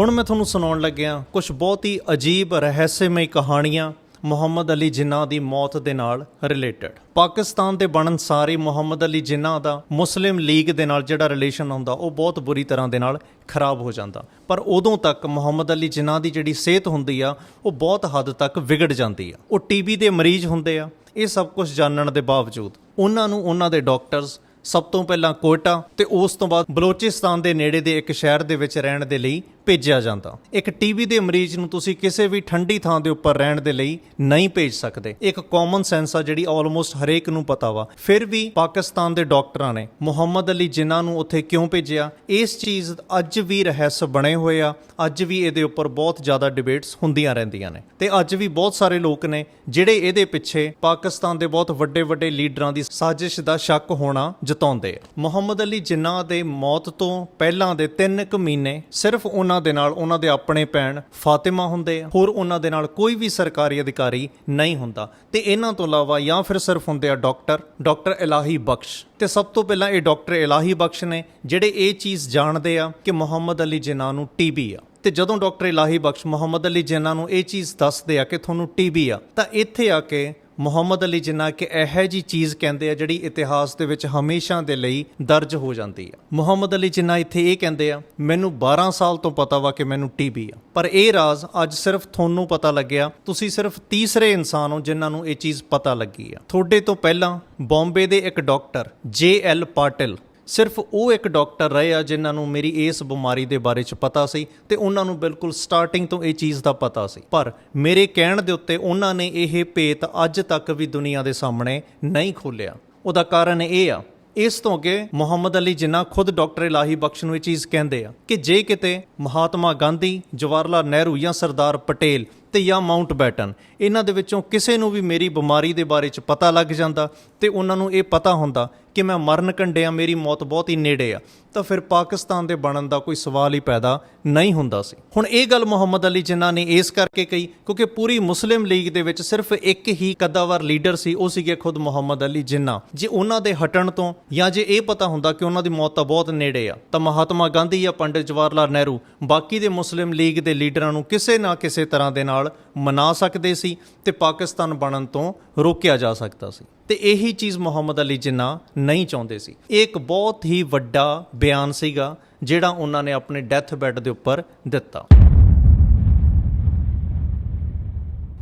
ਹੁਣ ਮੈਂ ਤੁਹਾਨੂੰ ਸੁਣਾਉਣ ਲੱਗਿਆ ਕੁਝ ਬਹੁਤ ਹੀ ਅਜੀਬ ਰਹੱਸਮਈ ਕਹਾਣੀਆਂ ਮੁਹੰਮਦ ਅਲੀ ਜਿੰਨਾ ਦੀ ਮੌਤ ਦੇ ਨਾਲ ਰਿਲੇਟਡ ਪਾਕਿਸਤਾਨ ਦੇ ਬਣਨ ਸਾਰੇ ਮੁਹੰਮਦ ਅਲੀ ਜਿੰਨਾ ਦਾ ਮੁਸਲਿਮ ਲੀਗ ਦੇ ਨਾਲ ਜਿਹੜਾ ਰਿਲੇਸ਼ਨ ਹੁੰਦਾ, ਉਹ ਬਹੁਤ ਬੁਰੀ ਤਰ੍ਹਾਂ ਦੇ ਨਾਲ ਖਰਾਬ ਹੋ ਜਾਂਦਾ। ਪਰ ਉਦੋਂ ਤੱਕ ਮੁਹੰਮਦ ਅਲੀ ਜਿੰਨਾ ਦੀ ਜਿਹੜੀ ਸਿਹਤ ਹੁੰਦੀ ਆ, ਉਹ ਬਹੁਤ ਹੱਦ ਤੱਕ ਵਿਗੜ ਜਾਂਦੀ ਆ। ਉਹ ਟੀਬੀ ਦੇ ਮਰੀਜ਼ ਹੁੰਦੇ ਆ, ਇਹ ਸਭ ਕੁਝ ਜਾਣਨ ਦੇ ਬਾਵਜੂਦ। ਉਹਨਾਂ ਨੂੰ ਉਹਨਾਂ ਦੇ ਡਾਕਟਰਸ ਸਭ ਤੋਂ ਪਹਿਲਾਂ ਕੋਇਟਾ ਤੇ ਉਸ ਤੋਂ ਬਾਅਦ ਬਲੋਚਿਸਤਾਨ ਦੇ ਨੇੜੇ ਦੇ ਇੱਕ ਸ਼ਹਿਰ ਦੇ ਵਿੱਚ ਰਹਿਣ ਦੇ ਲਈ ਭੇਜਿਆ ਜਾਂਦਾ। ਇੱਕ ਟੀਬੀ ਦੇ ਮਰੀਜ਼ ਨੂੰ ਤੁਸੀਂ ਕਿਸੇ ਵੀ ਠੰਡੀ ਥਾਂ ਦੇ ਉੱਪਰ ਰਹਿਣ ਦੇ ਲਈ ਨਹੀਂ ਭੇਜ ਸਕਦੇ। ਇੱਕ ਕਾਮਨ ਸੈਂਸ ਆ ਜਿਹੜੀ ਆਲਮੋਸਟ ਹਰੇਕ ਨੂੰ ਪਤਾ ਵਾ। ਫਿਰ ਵੀ ਪਾਕਿਸਤਾਨ ਦੇ ਡਾਕਟਰਾਂ ਨੇ ਮੁਹੰਮਦ ਅਲੀ ਜਿਨ੍ਹਾਂ ਨੂੰ ਉੱਥੇ ਕਿਉਂ ਭੇਜਿਆ, ਇਸ ਚੀਜ਼ ਅੱਜ ਵੀ ਰਹੱਸ ਬਣੇ ਹੋਏ ਆ। ਅੱਜ ਵੀ ਇਹਦੇ ਉੱਪਰ ਬਹੁਤ ਜ਼ਿਆਦਾ ਡਿਬੇਟਸ ਹੁੰਦੀਆਂ ਰਹਿੰਦੀਆਂ ਨੇ। ਤੇ ਅੱਜ ਵੀ ਬਹੁਤ ਸਾਰੇ ਲੋਕ ਨੇ ਜਿਹੜੇ ਇਹਦੇ ਪਿੱਛੇ ਪਾਕਿਸਤਾਨ ਦੇ ਬਹੁਤ ਵੱਡੇ ਵੱਡੇ ਲੀਡਰਾਂ ਦੀ ਸਾਜ਼ਿਸ਼ ਦਾ ਸ਼ੱਕ ਹੋਣਾ ਜਤਾਉਂਦੇ। ਆ ਮੁਹੰਮਦ ਅਲੀ ਜਿੰਨਾ ਦੇ ਮੌਤ ਤੋਂ ਪਹਿਲਾਂ ਦੇ 3 ਕੁ ਮਹੀਨੇ ਸਿਰਫ ਉਹਨਾਂ ਦੇ ਨਾਲ ਉਹਨਾਂ ਦੇ ਆਪਣੇ ਭੈਣ ਫਾਤਿਮਾ ਹੁੰਦੇ ਆ। ਹੋਰ ਉਹਨਾਂ ਦੇ ਨਾਲ ਕੋਈ ਵੀ ਸਰਕਾਰੀ ਅਧਿਕਾਰੀ ਨਹੀਂ ਹੁੰਦਾ। ਤੇ ਇਹਨਾਂ ਤੋਂ ਇਲਾਵਾ ਜਾਂ ਫਿਰ ਸਿਰਫ ਹੁੰਦੇ ਆ ਡਾਕਟਰ ਡਾਕਟਰ ਇਲਾਹੀ ਬਖਸ਼। ਤੇ ਸਭ ਤੋਂ ਪਹਿਲਾਂ ਇਹ ਡਾਕਟਰ ਇਲਾਹੀ ਬਖਸ਼ ਨੇ, ਜਿਹੜੇ ਇਹ ਚੀਜ਼ ਜਾਣਦੇ ਆ ਕਿ ਮੁਹੰਮਦ ਅਲੀ ਜਿੰਨਾ ਨੂੰ ਟੀਬੀ ਆ। ਤੇ ਜਦੋਂ ਡਾਕਟਰ ਇਲਾਹੀ ਬਖਸ਼ ਮੁਹੰਮਦ ਅਲੀ ਜਿੰਨਾ ਨੂੰ ਇਹ ਚੀਜ਼ ਦੱਸਦੇ ਆ ਕਿ ਤੁਹਾਨੂੰ ਟੀਬੀ ਆ, ਤਾਂ ਇੱਥੇ ਆ ਕੇ ਮੁਹੰਮਦ ਅਲੀ ਜਿੰਨਾ ਕਿ ਇਹੋ ਜੀ ਚੀਜ਼ ਕਹਿੰਦੇ ਆ ਜਿਹੜੀ ਇਤਿਹਾਸ ਦੇ ਵਿੱਚ ਹਮੇਸ਼ਾ ਦੇ ਲਈ ਦਰਜ ਹੋ ਜਾਂਦੀ ਆ। ਮੁਹੰਮਦ ਅਲੀ ਜਿੰਨਾ ਇੱਥੇ ਇਹ ਕਹਿੰਦੇ ਆ, ਮੈਨੂੰ 12 ਸਾਲ ਤੋਂ ਪਤਾ ਵਾ ਕਿ ਮੈਨੂੰ ਟੀਬੀ ਆ। ਪਰ ਇਹ ਰਾਜ਼ ਅੱਜ ਸਿਰਫ ਤੁਹਾਨੂੰ ਪਤਾ ਲੱਗਿਆ, ਤੁਸੀਂ ਸਿਰਫ ਤੀਸਰੇ ਇਨਸਾਨ ਹੋ ਜਿਨ੍ਹਾਂ ਨੂੰ ਇਹ ਚੀਜ਼ ਪਤਾ ਲੱਗੀ ਆ। ਤੁਹਾਡੇ ਤੋਂ ਪਹਿਲਾਂ ਬੰਬੇ ਦੇ ਇੱਕ ਡਾਕਟਰ, ਜੇ ਐਲ ਪਾਟਿਲ ਸਿਰਫ ਉਹ ਇੱਕ ਡਾਕਟਰ ਰਹੇ ਆ ਜਿਨ੍ਹਾਂ ਨੂੰ ਮੇਰੀ ਇਸ ਬਿਮਾਰੀ ਦੇ ਬਾਰੇ ਚ ਪਤਾ ਸੀ ਤੇ ਉਹਨਾਂ ਨੂੰ ਬਿਲਕੁਲ ਸਟਾਰਟਿੰਗ ਤੋਂ ਇਹ ਚੀਜ਼ ਦਾ ਪਤਾ ਸੀ। ਪਰ ਮੇਰੇ ਕਹਿਣ ਦੇ ਉੱਤੇ ਉਹਨਾਂ ਨੇ ਇਹ ਭੇਤ ਅੱਜ ਤੱਕ ਵੀ ਦੁਨੀਆ ਦੇ ਸਾਹਮਣੇ ਨਹੀਂ ਖੋਲਿਆ ਉਹਦਾ ਕਾਰਨ ਇਹ ਆ, ਇਸ ਤੋਂ ਅੱਗੇ ਮੁਹੰਮਦ ਅਲੀ ਜਿੰਨਾ ਖੁਦ ਡਾਕਟਰ ਇਲਾਹੀ ਬਖਸ਼ ਨੂੰ ਇਹ ਚੀਜ਼ ਕਹਿੰਦੇ ਆ ਕਿ ਜੇ ਕਿਤੇ ਮਹਾਤਮਾ ਗਾਂਧੀ ਜਵਾਹਰ ਲਾਲ ਨਹਿਰੂ ਜਾਂ ਸਰਦਾਰ ਪਟੇਲ ਤੇ ਜਾਂ ਮਾਊਂਟ ਬੈਟਨ। ਇਹਨਾਂ ਦੇ ਵਿੱਚੋਂ ਕਿਸੇ ਨੂੰ ਵੀ ਮੇਰੀ ਬਿਮਾਰੀ ਦੇ ਬਾਰੇ ਚ ਪਤਾ ਲੱਗ ਜਾਂਦਾ ਤੇ ਉਹਨਾਂ ਨੂੰ ਇਹ ਪਤਾ ਹੁੰਦਾ ਕਿ ਮੈਂ ਮਰਨ ਕੰਡਿਆ ਮੇਰੀ ਮੌਤ ਬਹੁਤ ਹੀ ਨੇੜੇ ਆ। ਤਾਂ ਫਿਰ ਪਾਕਿਸਤਾਨ ਦੇ ਬਣਨ ਦਾ ਕੋਈ ਸਵਾਲ ਹੀ ਪੈਦਾ ਨਹੀਂ ਹੁੰਦਾ ਸੀ। ਹੁਣ ਇਹ ਗੱਲ ਮੁਹੰਮਦ ਅਲੀ ਜਿੰਨਾ ਨੇ ਇਸ ਕਰਕੇ ਕਹੀ, ਕਿਉਂਕਿ ਪੂਰੀ ਮੁਸਲਿਮ ਲੀਗ ਦੇ ਵਿੱਚ ਸਿਰਫ ਇੱਕ ਹੀ ਕਦਾਵਰ ਲੀਡਰ ਸੀ, ਉਹ ਸੀਗੇ ਖੁਦ ਮੁਹੰਮਦ ਅਲੀ ਜਿੰਨਾ ਜੇ ਉਹਨਾਂ ਦੇ ਹਟਣ ਤੋਂ ਜਾਂ ਜੇ ਇਹ ਪਤਾ ਹੁੰਦਾ ਕਿ ਉਹਨਾਂ ਦੀ ਮੌਤ ਤਾਂ ਬਹੁਤ ਨੇੜੇ ਆ, ਤਾਂ ਮਹਾਤਮਾ ਗਾਂਧੀ ਜਾਂ ਪੰਡਿਤ ਜਵਾਹਰ ਲਾਲ ਨਹਿਰੂ ਬਾਕੀ ਦੇ ਮੁਸਲਿਮ ਲੀਗ ਦੇ ਲੀਡਰਾਂ ਨੂੰ ਕਿਸੇ ਨਾ ਕਿਸੇ ਤਰ੍ਹਾਂ ਦੇ ਨਾਲ ਮਨਾ ਸਕਦੇ ਸੀ ਤੇ ਪਾਕਿਸਤਾਨ ਬਣਨ ਤੋਂ ਰੋਕਿਆ ਜਾ ਸਕਦਾ ਸੀ। ਤੇ ਇਹੀ ਚੀਜ਼ ਮੁਹੰਮਦ ਅਲੀ ਜਿੰਨਾ ਨਹੀਂ ਚਾਹੁੰਦੇ ਸੀ। ਇਹ ਇੱਕ ਬਹੁਤ ਹੀ ਵੱਡਾ ਬਿਆਨ ਸੀਗਾ ਜਿਹੜਾ ਉਹਨਾਂ ਨੇ ਆਪਣੇ ਡੈਥ ਬੈੱਡ ਦੇ ਉੱਪਰ ਦਿੱਤਾ।